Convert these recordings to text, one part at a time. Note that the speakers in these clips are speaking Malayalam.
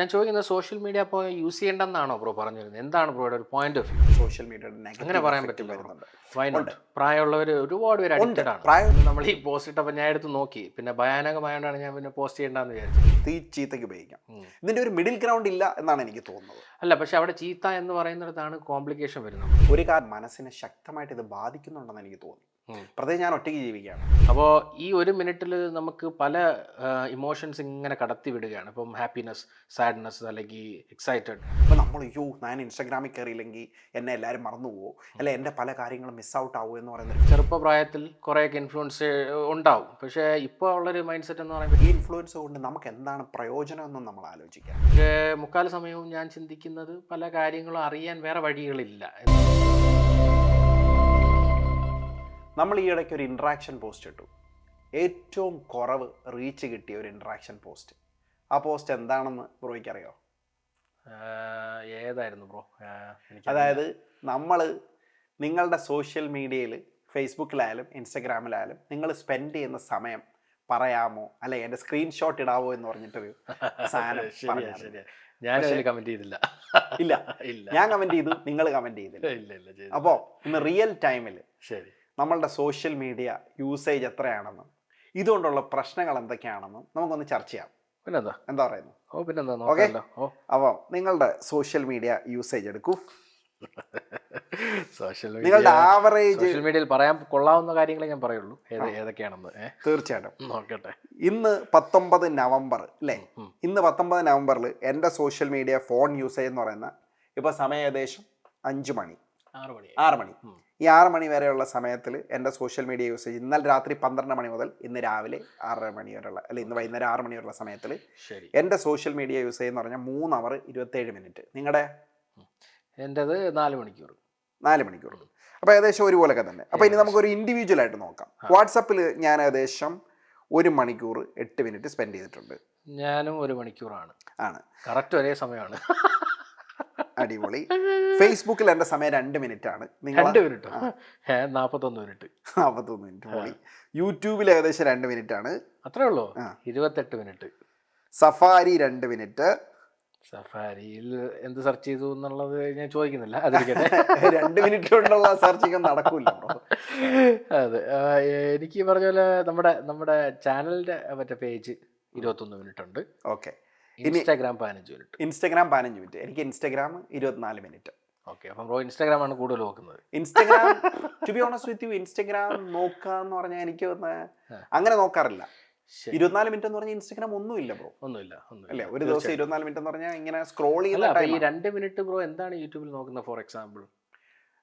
ഞാൻ ചോദിക്കുന്നത് സോഷ്യൽ മീഡിയ അപ്പോൾ യൂസ് ചെയ്യേണ്ടെന്നാണോ ബ്രോ പറഞ്ഞിരുന്നത് എന്താണ് ബ്രോയുടെ ഒരു പോയിന്റ് ഓഫ് വ്യൂ സോഷ്യൽ മീഡിയയുടെ അങ്ങനെ പറയാൻ പറ്റില്ല വൈ നോട്ട് പ്രായമുള്ളവർ ഒരുപാട് പേര് അഡിക്റ്റഡ് ആണ്. പ്രായം നമ്മൾ ഈ പോസ്റ്റ് ഇട്ടപ്പോൾ ഞാൻ എടുത്ത് നോക്കി. പിന്നെ ഭയാനകമായോണ്ടാണ് ഞാൻ പിന്നെ പോസ്റ്റ് ചെയ്യേണ്ടെന്ന് വിചാരിച്ചത്. തീ ചീത്തയ്ക്ക് ഉപയോഗിക്കാം. ഇതിന്റെ ഒരു മിഡിൽ ഗ്രൗണ്ട് ഇല്ല എന്നാണ് എനിക്ക് തോന്നുന്നത്. അല്ല പക്ഷെ അവിടെ ചീത്ത എന്ന് പറയുന്നിടത്താണ് കോംപ്ലിക്കേഷൻ വരുന്നത്. ഒരു കാര്യം മനസ്സിനെ ശക്തമായിട്ട് ഇത് ബാധിക്കുന്നുണ്ടെന്ന് എനിക്ക് തോന്നി. ഉം. പ്രത്യേകിച്ച് ഞാൻ ഒറ്റയ്ക്ക് ജീവിക്കുകയാണ്. അപ്പോൾ ഈ ഒരു മിനിറ്റിൽ നമുക്ക് പല ഇമോഷൻസ് ഇങ്ങനെ കടത്തി വിടുകയാണ്. ഇപ്പം ഹാപ്പിനെസ് സാഡ്നെസ് അല്ലെങ്കിൽ എക്സൈറ്റഡ് അപ്പോൾ നമ്മൾ അയ്യോ ഞാൻ ഇൻസ്റ്റാഗ്രാമിൽ കയറിയില്ലെങ്കിൽ എന്നെ എല്ലാവരും മറന്നു പോകുമോ അല്ലെ എന്റെ പല കാര്യങ്ങളും മിസ് ഔട്ട് ആവുമോ എന്ന് പറയുന്നത് ചെറുപ്പപ്രായത്തിൽ കുറേയൊക്കെ ഇൻഫ്ലുവൻസ് ഉണ്ടാവും. പക്ഷേ ഇപ്പോൾ ഉള്ളൊരു മൈൻഡ് സെറ്റ് എന്ന് പറയുമ്പോൾ ഈ ഇൻഫ്ലുവൻസ് കൊണ്ട് നമുക്ക് എന്താണ് പ്രയോജനം എന്നും നമ്മൾ ആലോചിക്കാം. പക്ഷേ മുക്കാൽ സമയവും ഞാൻ ചിന്തിക്കുന്നത് പല കാര്യങ്ങളും അറിയാൻ വേറെ വഴികളില്ല നമ്മൾ ഈ ഇടയ്ക്ക് ഒരു ഇൻട്രാക്ഷൻ പോസ്റ്റ് ഇട്ടു. ഏറ്റവും കുറവ് റീച്ച് കിട്ടിയ ഒരു ഇൻട്രാക്ഷൻ പോസ്റ്റ് ആ പോസ്റ്റ് എന്താണെന്ന് ബ്രോയ്ക്ക് അറിയോ? ഏതായിരുന്നു ബ്രോ? അതായത് നമ്മൾ നിങ്ങളുടെ സോഷ്യൽ മീഡിയയിൽ ഫേസ്ബുക്കിലായാലും ഇൻസ്റ്റഗ്രാമിലായാലും നിങ്ങൾ സ്പെൻഡ് ചെയ്യുന്ന സമയം പറയാമോ? അല്ലെ എന്റെ സ്ക്രീൻഷോട്ട് ഇടാവോ എന്ന് പറഞ്ഞിട്ടൊരു സാധനം ഞാനതിൽ കമന്റ് ചെയ്തില്ല. ഇല്ല. ഇല്ല. ഞാൻ കമന്റ് ചെയ്തു നിങ്ങൾ കമന്റ് ചെയ്തില്ല. അപ്പോ ഇന്ന് റിയൽ ടൈമിൽ ശരി. നമ്മളുടെ സോഷ്യൽ മീഡിയ യൂസേജ് എത്രയാണെന്നും ഇതുകൊണ്ടുള്ള പ്രശ്നങ്ങൾ എന്തൊക്കെയാണെന്നും നമുക്കൊന്ന് ചർച്ച ചെയ്യാം. പിന്നെന്താ? എന്താ പറയുന്നു ഓ പിന്നെന്താ? ഓക്കെ? അപ്പോൾ നിങ്ങളുടെ സോഷ്യൽ മീഡിയ യൂസേജ് എടുക്കൂ. സോഷ്യൽ മീഡിയ നിങ്ങളുടെ ആവറേജ് സോഷ്യൽ മീഡിയയിൽ പറയാൻ കൊള്ളാവുന്ന കാര്യങ്ങളെ ഞാൻ പറയുള്ളൂ. ഏത് ഏതൊക്കെയാണെന്ന്. തീർച്ചയായിട്ടും. നോക്കട്ടെ. ഇന്ന് പത്തൊമ്പത് നവംബർ അല്ലേ? ഇന്ന് പത്തൊമ്പത് നവംബറിൽ എന്റെ സോഷ്യൽ മീഡിയ ഫോൺ യൂസേജ് എന്ന് പറയുന്ന ഇപ്പോൾ സമയം ഏകദേശം അഞ്ച് മണി. ആറ് മണി. ആറ് മണി. ഈ ആറ് മണി വരെയുള്ള സമയത്തിൽ എന്റെ സോഷ്യൽ മീഡിയ യൂസേജ് ഇന്നലെ രാത്രി പന്ത്രണ്ട് മണി മുതൽ ഇന്ന് രാവിലെ ആറര മണി വരെയുള്ള അല്ലെ ഇന്ന് വൈകുന്നേരം ആറ് മണി വരെയുള്ള സമയത്തിൽ ശരി. എന്റെ സോഷ്യൽ മീഡിയ യൂസേജ് എന്ന് പറഞ്ഞാൽ മൂന്ന് അവർ ഇരുപത്തേഴ് മിനിറ്റ് നിങ്ങളുടെ എന്റെത് നാല് മണിക്കൂർ നാല് മണിക്കൂർ അപ്പോൾ ഏകദേശം ഒരുപോലൊക്കെ തന്നെ. അപ്പോൾ ഇനി നമുക്കൊരു ഇൻഡിവിജ്വൽ ആയിട്ട് നോക്കാം. വാട്സപ്പിൽ ഞാൻ ഏകദേശം ഒരു മണിക്കൂർ എട്ട് മിനിറ്റ് സ്പെൻഡ് ചെയ്തിട്ടുണ്ട്. ഞാനും ഒരു മണിക്കൂറാണ്. ആണ്. കറക്റ്റ് ഒരേ സമയമാണ്. അടിപൊളി. ഫേസ്ബുക്കിൽ എന്റെ സമയം രണ്ട് മിനിറ്റ് ആണ് നിങ്ങൾ രണ്ട് മിനിറ്റ്. നാൽപ്പത്തൊന്ന് മിനിറ്റ്. നാൽപ്പത്തൊന്ന് മിനിറ്റ് പൊളി. യൂട്യൂബിൽ ഏകദേശം രണ്ട് മിനിറ്റ് ആണ് അത്രേ ഉള്ളൂ. ഇരുപത്തെട്ട് മിനിറ്റ്. സഫാരി രണ്ട് മിനിറ്റ്. സഫാരിയിൽ എന്ത് സെർച്ച് ചെയ്തു എന്നുള്ളത് ഞാൻ ചോദിക്കുന്നില്ല. അതിരിക്കട്ടെ. രണ്ട് മിനിറ്റ് കൊണ്ടുള്ള സെർച്ചിങ് നടക്കൂല അതെ. എനിക്ക് പറഞ്ഞ പോലെ നമ്മുടെ നമ്മുടെ ചാനലിന്റെ മറ്റേ പേജ് ഇരുപത്തൊന്ന് മിനിറ്റ് ഉണ്ട് ഓക്കെ ഇൻസ്റ്റാഗ്രാം പതിനഞ്ച് മിനിറ്റ്. ഇൻസ്റ്റാഗ്രാം പതിനഞ്ച് മിനിറ്റ്. എനിക്ക് ഇൻസ്റ്റാഗ്രാം ഇരുപത്തിനാല് മിനിറ്റ്. ഓക്കെ അപ്പം ബ്രോ ഇൻസ്റ്റാഗ്രാം ആണ് കൂടുതൽ നോക്കുന്നത്. Instagram to be honest with you Instagram നോക്കുക നോക്കാന്ന് പറഞ്ഞാൽ എനിക്ക് അങ്ങനെ നോക്കാറില്ല. ഇരുപത്തിനാല് മിനിറ്റ് എന്ന് പറഞ്ഞാൽ ഇൻസ്റ്റഗ്രാം ഒന്നുമില്ല ബ്രോ. ഒന്നുമില്ല അല്ലേ? ഒരു ദിവസം. ഇരുപത്തിനാല് മിനിറ്റ് എന്ന് പറഞ്ഞാൽ ഇങ്ങനെ സ്ക്രോൾ ചെയ്യുന്ന ഈ രണ്ട് മിനിറ്റ് ബ്രോ എന്താണ് യൂട്യൂബിൽ നോക്കുന്നത് ഫോർ എക്സാമ്പിൾ?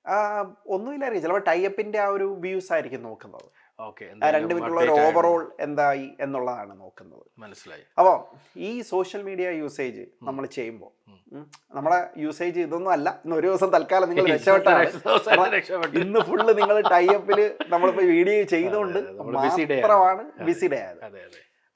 ഒന്നുമില്ല ഒന്നുമില്ലായിരിക്കും ചിലപ്പോൾ ടൈപ്പിന്റെ ആ ഒരു വ്യൂസ് ആയിരിക്കും നോക്കുന്നത്. രണ്ട് മിനിറ്റുള്ള ഒരു ഓവറോൾ എന്തായി എന്നുള്ളതാണ് നോക്കുന്നത്. മനസ്സിലായി. അപ്പോൾ ഈ സോഷ്യൽ മീഡിയ യൂസേജ് നമ്മൾ ചെയ്യുമ്പോൾ നമ്മളെ യൂസേജ് ഇതൊന്നും അല്ല. ഇന്ന് ഒരു ദിവസം തൽക്കാലം നിങ്ങൾ രക്ഷപ്പെട്ടാണ് രക്ഷപ്പെട്ടു. ഇന്ന് ഫുള്ള് നിങ്ങൾ ടൈപ്പിൽ നമ്മളിപ്പോ വീഡിയോ ചെയ്തുകൊണ്ട്. മാത്രമാണ്. ബിസി ഡേ ആയത്.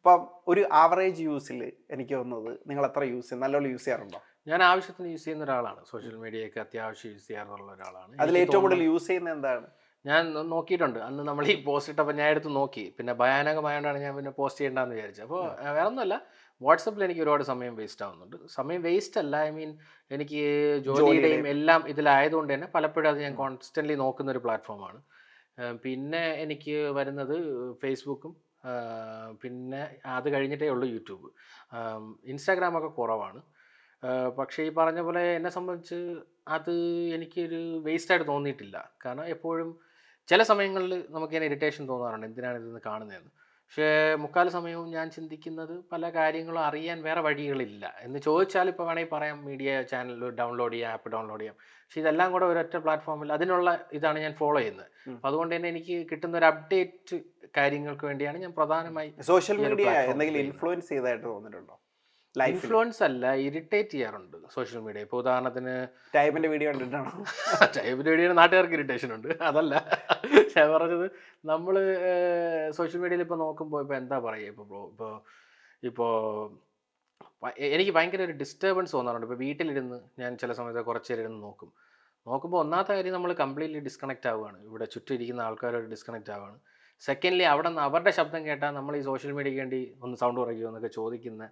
അപ്പം ഒരു ആവറേജ് യൂസിൽ എനിക്ക് തോന്നുന്നത് നിങ്ങൾ എത്ര യൂസ് ചെയ്യും നല്ലോണം യൂസ് ചെയ്യാറുണ്ടോ? ഞാൻ ആവശ്യത്തിന് യൂസ് ചെയ്യുന്ന ഒരാളാണ്. സോഷ്യൽ മീഡിയയൊക്കെ അത്യാവശ്യം യൂസ് ചെയ്യാറുള്ള ഒരാളാണ്. അതിൽ ഏറ്റവും കൂടുതൽ യൂസ് ചെയ്യുന്നത് എന്താണ്? ഞാൻ നോക്കിയിട്ടുണ്ട്. അന്ന് നമ്മൾ ഈ പോസ്റ്റ് ഇട്ടപ്പോൾ ഞാൻ എടുത്ത് നോക്കി. പിന്നെ ഭയാനകമായതുകൊണ്ടാണ് ഞാൻ പിന്നെ പോസ്റ്റ് ചെയ്യേണ്ടതെന്ന് വിചാരിച്ചത്. അപ്പോൾ വേറെ ഒന്നുമല്ല വാട്സപ്പിൽ എനിക്ക് ഒരുപാട് സമയം വേസ്റ്റ് ആവുന്നുണ്ട്. സമയം വേസ്റ്റ് അല്ല. ഐ മീൻ എനിക്ക് ജോലിയുടെയും. എല്ലാം ഇതിലായതുകൊണ്ട് തന്നെ പലപ്പോഴും അത് ഞാൻ കോൺസ്റ്റന്റ്ലി നോക്കുന്ന ഒരു പ്ലാറ്റ്ഫോമാണ് പിന്നെ എനിക്ക് വരുന്നത് ഫേസ്ബുക്കും പിന്നെ അത് കഴിഞ്ഞിട്ടേ ഉള്ളൂ യൂട്യൂബ് ഇൻസ്റ്റാഗ്രാമൊക്കെ കുറവാണ്. പക്ഷേ ഈ പറഞ്ഞ പോലെ എന്നെ സംബന്ധിച്ച് അത് എനിക്കൊരു വേസ്റ്റായിട്ട് തോന്നിയിട്ടില്ല. കാരണം എപ്പോഴും ചില സമയങ്ങളിൽ നമുക്ക് ഇങ്ങനെ ഇറിറ്റേഷൻ തോന്നാറുണ്ട്. എന്തിനാണ് ഇതെന്ന് കാണുന്നതെന്ന്. പക്ഷേ മുക്കാൽ സമയവും ഞാൻ ചിന്തിക്കുന്നത് പല കാര്യങ്ങളും അറിയാൻ വേറെ വഴികളില്ല എന്ന് ചോദിച്ചാൽ ഇപ്പോൾ വേണമെങ്കിൽ പറയാം മീഡിയ ചാനൽ ഡൗൺലോഡ് ചെയ്യാം ആപ്പ് ഡൗൺലോഡ് ചെയ്യാം. പക്ഷേ ഇതെല്ലാം കൂടെ ഒരൊറ്റ പ്ലാറ്റ്ഫോമിൽ അതിനുള്ള ഇതാണ് ഞാൻ ഫോളോ ചെയ്യുന്നത്. അപ്പം അപ്പോൾ അതുകൊണ്ട് തന്നെ എനിക്ക് കിട്ടുന്ന ഒരു അപ്ഡേറ്റ് കാര്യങ്ങൾക്ക് വേണ്ടിയാണ് ഞാൻ പ്രധാനമായി സോഷ്യൽ മീഡിയ എന്തെങ്കിലും ഇൻഫ്ലുവൻസ് ചെയ്തതായിട്ട് തോന്നിയിട്ടുണ്ടോ? ഇൻഫ്ലുവൻസ് അല്ല ഇറിറ്റേറ്റ് ചെയ്യാറുണ്ട് സോഷ്യൽ മീഡിയ. ഇപ്പോൾ ഉദാഹരണത്തിന് ടൈപ്പിന്റെ വീഡിയോ കണ്ടിട്ടാണോ? ടൈപ്പ് വീഡിയോ നാട്ടുകാർക്ക് ഇറിറ്റേഷൻ ഉണ്ട്. അതല്ല. ഞാൻ പറഞ്ഞത് നമ്മൾ സോഷ്യൽ മീഡിയയിൽ ഇപ്പോൾ നോക്കുമ്പോൾ ഇപ്പോൾ എന്താ പറയുക ഇപ്പോൾ ബ്രോ ഇപ്പോൾ ഇപ്പോൾ എനിക്ക് ഭയങ്കര ഒരു ഡിസ്റ്റർബൻസ് തോന്നാറുണ്ട്. ഇപ്പോൾ വീട്ടിലിരുന്ന് ഞാൻ ചില സമയത്ത് കുറച്ച് നേരം ഇരുന്ന് നോക്കും. നോക്കുമ്പോൾ ഒന്നാമത്തെ കാര്യം നമ്മൾ കംപ്ലീറ്റ്ലി ഡിസ്കണക്റ്റ് ആവുകയാണ്. ഇവിടെ ചുറ്റും ഇരിക്കുന്ന ആൾക്കാരോട് ഡിസ്കണക്റ്റ് ആവുകയാണ്. സെക്കൻഡ്ലി അവിടെ നിന്ന് അവരുടെ ശബ്ദം കേട്ടാൽ നമ്മൾ ഈ സോഷ്യൽ മീഡിയയ്ക്ക് വേണ്ടി ഒന്ന് സൗണ്ട് കുറയ്ക്കുമോ എന്നൊക്കെ ചോദിക്കുന്ന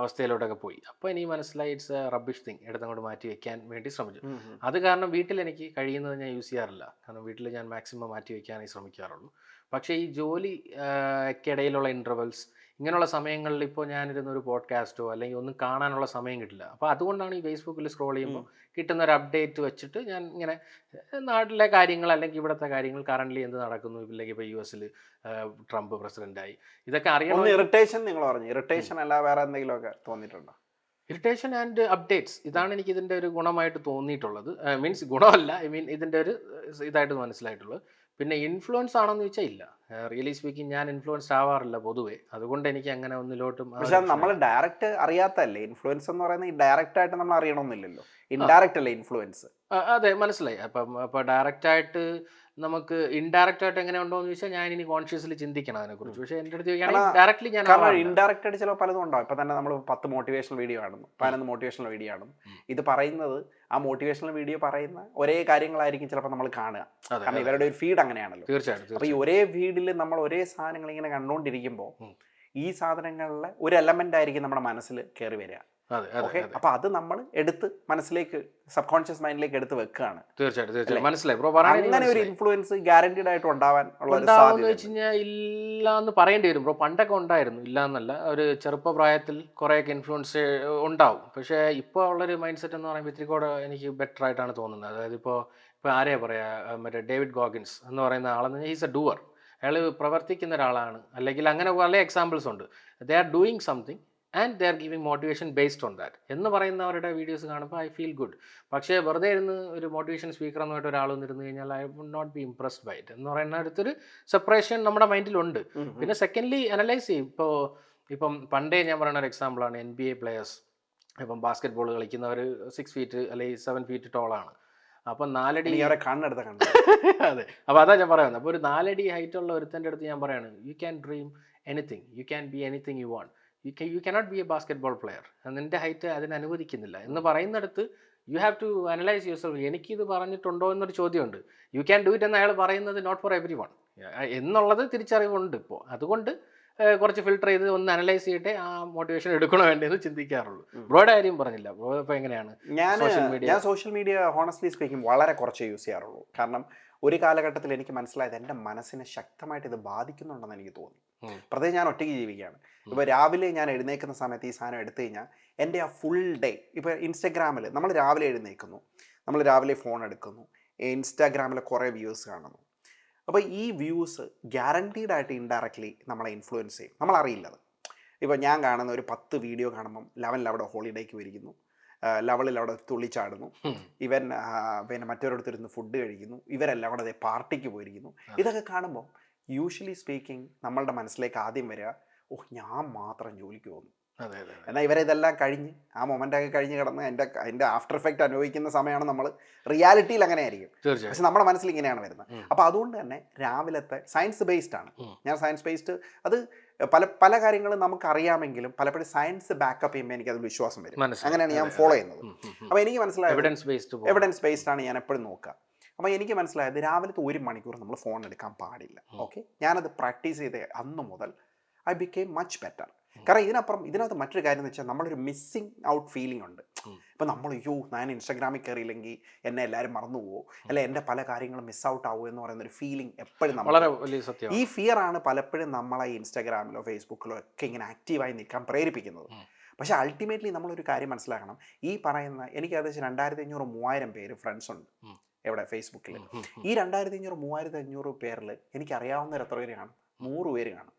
അവസ്ഥയിലോട്ടൊക്കെ പോയി. അപ്പോൾ എനിക്ക് മനസ്സിലായി ഇറ്റ്സ് എ റബ്ബിഷ് തിങ് എടുത്തങ്ങോട്ട് മാറ്റി വെക്കാൻ വേണ്ടി ശ്രമിച്ചു. അത് കാരണം വീട്ടിൽ എനിക്ക് കഴിയുന്നത് ഞാൻ യൂസ് ചെയ്യാറില്ല. കാരണം വീട്ടിൽ ഞാൻ മാക്സിമം മാറ്റി വെക്കാനേ ശ്രമിക്കാറുള്ളൂ. പക്ഷേ ഈ ജോലി ഇടയിലുള്ള ഇന്റർവെൽസ് ഇങ്ങനെയുള്ള സമയങ്ങളിൽ ഇപ്പോൾ ഞാനിരുന്ന ഒരു പോഡ്കാസ്റ്റോ അല്ലെങ്കിൽ ഒന്നും കാണാനുള്ള സമയം കിട്ടില്ല. അപ്പോൾ അതുകൊണ്ടാണ് ഈ ഫേസ്ബുക്കിൽ സ്ക്രോൾ ചെയ്യുമ്പോൾ കിട്ടുന്ന ഒരു അപ്ഡേറ്റ് വെച്ചിട്ട് ഞാൻ ഇങ്ങനെ നാട്ടിലെ കാര്യങ്ങൾ അല്ലെങ്കിൽ ഇവിടുത്തെ കാര്യങ്ങൾ കറന്റ് എന്ത് നടക്കുന്നു ഇല്ലെങ്കിൽ ഇപ്പോൾ യു എസിൽ ട്രംപ് പ്രസിഡന്റായി ഇതൊക്കെ അറിയണം? ഇറിറ്റേഷൻ നിങ്ങൾ പറഞ്ഞു? ഇറിറ്റേഷൻ അല്ല വേറെ എന്തെങ്കിലും ഒക്കെ തോന്നിയിട്ടുണ്ടോ ഇറിറ്റേഷൻ ആൻഡ് അപ്ഡേറ്റ്സ് ഇതാണ് എനിക്ക് ഇതിന്റെ ഒരു ഗുണമായിട്ട് തോന്നിയിട്ടുള്ളത്. മീൻസ് ഗുണമല്ല ഐ മീൻ ഇതിന്റെ ഒരു ഇതായിട്ട് മനസ്സിലായിട്ടുള്ളത്. പിന്നെ ഇൻഫ്ലുവൻസ് ആണെന്ന് ചോദിച്ചാൽ ഇല്ല. റിയലി സ്പീക്കിംഗ് ഞാൻ ഇൻഫ്ലുവൻസ് ആവാറില്ല പൊതുവെ. അതുകൊണ്ട് എനിക്ക് അങ്ങനെ ഒന്നിലോട്ടും പക്ഷേ നമ്മൾ ഡയറക്റ്റ് അറിയാത്തല്ലേ ഇൻഫ്ലുവൻസ് എന്ന് പറയുന്നത് ഡയറക്റ്റ് ആയിട്ട് നമ്മൾ അറിയണമെന്നില്ലല്ലോ ഇൻഡയറക്റ്റ് അല്ലേ ഇൻഫ്ലുവൻസ് അതെ മനസ്സിലായി. അപ്പം അപ്പോൾ ഡയറക്റ്റ് ആയിട്ട് നമുക്ക് ഇൻഡയറക്റ്റ് ആയിട്ട് എങ്ങനെ ഉണ്ടോ എന്ന് ചോദിച്ചാൽ ഞാൻ ഇനി കോൺഷ്യസ്ലി ചിന്തിക്കണം അതിനെക്കുറിച്ച്. പക്ഷേ എന്റെ അടുത്ത് ഡയറക്റ്റ്ലി ഞാൻ. ഇൻഡയറക്റ്റ് ആയിട്ട് ചില പലതും ഉണ്ടാവും. ഇപ്പൊ തന്നെ നമ്മൾ പത്ത് മോട്ടിവേഷണൽ വീഡിയോ കാണുന്നു. പതിനൊന്ന് മോട്ടിവേഷണൽ വീഡിയോ കാണുന്നു. ഇത് പറയുന്നത് ആ മോട്ടിവേഷണൽ വീഡിയോ പറയുന്ന ഒരേ കാര്യങ്ങളായിരിക്കും ചിലപ്പോൾ നമ്മൾ കാണുക. കാരണം ഇവരുടെ ഒരു ഫീഡ് അങ്ങനെയാണല്ലോ. തീർച്ചയായിട്ടും അപ്പൊ ഈ ഒരേ ഫീഡിൽ നമ്മൾ ഒരേ സാധനങ്ങൾ ഇങ്ങനെ കണ്ടുകൊണ്ടിരിക്കുമ്പോൾ ഈ സാധനങ്ങളിലെ ഒരു എലമെന്റ് ആയിരിക്കും നമ്മുടെ മനസ്സിൽ കയറി വരിക. ഓക്കെ? അതെ. അപ്പൊ അത് നമ്മൾ എടുത്ത് മനസ്സിലേക്ക് സബ് കോൺഷ്യസ് മൈൻഡിലേക്ക് എടുത്ത് വെക്കുകയാണ്. തീർച്ചയായിട്ടും? മനസ്സിലായി. അങ്ങനെ ഒരു ഇൻഫ്ലുവൻസ് ഗ്യാരണ്ടീഡ് ആയിട്ട് ഉണ്ടാവാൻ ഉള്ള ഇല്ല എന്ന് പറയേണ്ടി വരും. ബ്രോ പണ്ടൊക്കെ ഉണ്ടായിരുന്നു. ഇല്ല എന്നല്ല ഒരു ചെറുപ്പപ്രായത്തിൽ കുറേയൊക്കെ ഇൻഫ്ലുവൻസ് ഉണ്ടാവും. പക്ഷേ ഇപ്പോൾ ഉള്ളൊരു മൈൻഡ് സെറ്റ് എന്ന് പറയുമ്പോൾ ഇത്തിരി കൂടെ എനിക്ക് ബെറ്റർ ആയിട്ടാണ് തോന്നുന്നത്. അതായത് ഇപ്പോൾ ഇപ്പോൾ ആരെയാ പറയാ? അഹ് മറ്റേ ഡേവിഡ് ഗോഗിൻസ് എന്ന് പറയുന്ന ആളെന്ന് ഈസ് എ ഡൂവർ അയാൾ പ്രവർത്തിക്കുന്ന ഒരാളാണ്. അല്ലെങ്കിൽ അങ്ങനെ പല എക്സാമ്പിൾസ് ഉണ്ട്. They are doing something and they are giving motivation based on that എന്ന് പറയുന്നവരുടെ വീഡിയോസ് കാണുമ്പോൾ ഐ ഫീൽ ഗുഡ് പക്ഷേ വെറുതെ ഇരുന്ന് ഒരു മോട്ടിവേഷൻ സ്പീക്കർ എന്നുമായിട്ട് ഒരാൾ വന്നിരുന്നു കഴിഞ്ഞാൽ I would not be impressed by it എന്ന് പറയുന്ന അടുത്തൊരു സെപ്പറേഷൻ നമ്മുടെ മൈൻഡിലുണ്ട്. പിന്നെ സെക്കൻഡ്ലി അനലൈസ് ചെയ്യും. ഇപ്പോൾ ഇപ്പം പണ്ടേ ഞാൻ പറയുന്ന ഒരു എക്സാമ്പിളാണ് എൻ ബി എ പ്ലെയേഴ്സ് ഇപ്പം ബാസ്കറ്റ് ബോൾ കളിക്കുന്നവർ സിക്സ് ഫീറ്റ് അല്ലെങ്കിൽ സെവൻ ഫീറ്റ് ടോളാണ് അപ്പം നാലടി അവരെ കണ്ണെടുത്ത കണ്ടു. അതെ. അപ്പോൾ അതാ ഞാൻ പറയുന്നത്. അപ്പോൾ ഒരു നാലടി ഹൈറ്റ് ഉള്ള ഒരുത്തന്റെ അടുത്ത് ഞാൻ പറയാണ് you can dream anything you can be anything you want you k you cannot be a basketball player നിന്റെ ഹൈറ്റ് അതിന് അനുവദിക്കുന്നില്ല. എന്ന് പറയുന്നിടത്ത് you have to analyse yourself എനിക്കിത് പറഞ്ഞിട്ടുണ്ടോ എന്നൊരു ചോദ്യമുണ്ട്. യു ക്യാൻ ഡു ഇറ്റ് എന്ന് അയാൾ പറയുന്നത് നോട്ട് ഫോർ എവറി വൺ എന്നുള്ളത് തിരിച്ചറിവുണ്ട് ഇപ്പോൾ അതുകൊണ്ട് കുറച്ച് ഫിൽട്ടർ ചെയ്ത് ഒന്ന് അനലൈസ് ചെയ്തിട്ടേ ആ മോട്ടിവേഷൻ എടുക്കണോ വേണ്ടതെന്ന് ചിന്തിക്കാറുള്ളൂ. ബ്രോഡ് ബ്രോയുടെ കാര്യം പറഞ്ഞില്ല. ബ്രോ എങ്ങനെയാണ്? ഞാൻ. ഞാൻ സോഷ്യൽ മീഡിയ ഹോണസ്റ്റ്ലി സ്പീക്കിംഗ് വളരെ കുറച്ച് യൂസ് ചെയ്യാറുള്ളൂ. കാരണം ഒരു കാലഘട്ടത്തിൽ എനിക്ക് മനസ്സിലായത് എന്റെ മനസ്സിനെ ശക്തമായിട്ട് ഇത് ബാധിക്കുന്നുണ്ടെന്ന് എനിക്ക് തോന്നി. പ്രത്യേകിച്ച് ഞാൻ ഒറ്റയ്ക്ക് ജീവിക്കുകയാണ്. ഇപ്പോൾ രാവിലെ ഞാൻ എഴുന്നേക്കുന്ന സമയത്ത് ഈ സാധനം എടുത്തു കഴിഞ്ഞാൽ എന്റെ ആ ഫുൾ ഡേ ഇപ്പോൾ ഇൻസ്റ്റാഗ്രാമിൽ നമ്മൾ രാവിലെ എഴുന്നേക്കുന്നു നമ്മൾ രാവിലെ ഫോൺ എടുക്കുന്നു ഇൻസ്റ്റാഗ്രാമിൽ കുറേ വ്യൂസ് കാണുന്നു. അപ്പോൾ ഈ വ്യൂസ് ഗ്യാരണ്ടീഡ് ആയിട്ട് ഇൻഡയറക്ട്ലി നമ്മളെ ഇൻഫ്ലുവൻസ് ചെയ്യും. നമ്മളറിയില്ലത് ഇപ്പോൾ ഞാൻ കാണുന്ന ഒരു പത്ത് വീഡിയോ കാണുമ്പം ലെവനിൽ അവിടെ ഹോളിഡേക്ക് വരിക്കുന്നു ലെവലിൽ അവിടെ തുള്ളിച്ചാടുന്നു. ഇവൻ പിന്നെ മറ്റൊരിടത്തിരുന്ന് ഫുഡ് കഴിക്കുന്നു. ഇവരെല്ലാം അവിടെ പാർട്ടിക്ക് പോയിരിക്കുന്നു. ഇതൊക്കെ കാണുമ്പോൾ യൂഷ്വലി സ്പീക്കിംഗ് നമ്മളുടെ മനസ്സിലേക്ക് ആദ്യം വരിക ഓ ഞാൻ മാത്രം ജോലിക്ക് പോകുന്നു. അതെ അതെ ഇതെല്ലാം എന്നാൽ കഴിഞ്ഞ് ആ മൊമെന്റ് ഒക്കെ കഴിഞ്ഞ് കിടന്ന് എന്റെ അതിന്റെ ആഫ്റ്റർ എഫക്റ്റ് അനുഭവിക്കുന്ന സമയമാണ് നമ്മൾ റിയാലിറ്റിയിൽ അങ്ങനെ ആയിരിക്കും പക്ഷെ നമ്മുടെ മനസ്സിൽ ഇങ്ങനെയാണ് വരുന്നത്. അപ്പോൾ അതുകൊണ്ട് തന്നെ രാവിലത്തെ സയൻസ് ബേസ്ഡ് ആണ്. ഞാൻ സയൻസ് ബേസ്ഡ് അത് പല പല കാര്യങ്ങളും നമുക്ക് അറിയാമെങ്കിലും പലപ്പോഴും സയൻസ് ബാക്കപ്പ് ചെയ്യുമ്പോൾ എനിക്ക് അതിൽ വിശ്വാസം വരും. അങ്ങനെയാണ് ഞാൻ ഫോളോ ചെയ്യുന്നത്. അപ്പോൾ എനിക്ക് മനസ്സിലായത് എവിഡൻസ് ബേസ്ഡ് എവിഡൻസ് ബേസ്ഡ് ആണ് ഞാൻ എപ്പോഴും നോക്കുക. അപ്പോൾ എനിക്ക് മനസ്സിലായത് രാവിലത്തെ ഒരു മണിക്കൂർ നമ്മൾ ഫോൺ എടുക്കാൻ പാടില്ല. ഓക്കെ ഞാനത് പ്രാക്ടീസ് ചെയ്ത് അന്ന് മുതൽ ഐ ബിക്കെയിം മച്ച് ബെറ്റർ കാരണം ഇതിനപ്പുറം ഇതിനകത്ത് മറ്റൊരു കാര്യം എന്ന് വെച്ചാൽ നമ്മളൊരു മിസ്സിങ് ഔട്ട് ഫീലിംഗ് ഉണ്ട്. ഇപ്പം നമ്മൾ അയ്യോ ഞാൻ ഇൻസ്റ്റാഗ്രാമിൽ കയറിയില്ലെങ്കിൽ എന്നെ എല്ലാവരും മറന്നു പോകുമോ അല്ലെ എന്റെ പല കാര്യങ്ങളും മിസ് ഔട്ട് ആവുമോ എന്ന് പറയുന്ന ഒരു ഫീലിംഗ് എപ്പോഴും നമ്മൾ വളരെ വലിയ സത്യം ഈ ഫിയർ ആണ് പലപ്പോഴും നമ്മളെ ഇൻസ്റ്റാഗ്രാമിലോ ഫേസ്ബുക്കിലോ ഒക്കെ ഇങ്ങനെ ആക്റ്റീവായി നിൽക്കാൻ പ്രേരിപ്പിക്കുന്നത്. പക്ഷെ അൾട്ടിമേറ്റ്ലി നമ്മളൊരു കാര്യം മനസ്സിലാക്കണം. ഈ പറയുന്ന എനിക്ക് ഏകദേശം രണ്ടായിരത്തി അഞ്ഞൂറ് മൂവായിരം പേര് ഫ്രണ്ട്സ് ഉണ്ട്. എവിടെ? ഫേസ്ബുക്കിൽ. ഈ രണ്ടായിരത്തി അഞ്ഞൂറ് മൂവായിരത്തി അഞ്ഞൂറ് പേരിൽ എനിക്കറിയാവുന്നവർ എത്ര പേര് കാണും നൂറ് പേര് കാണും.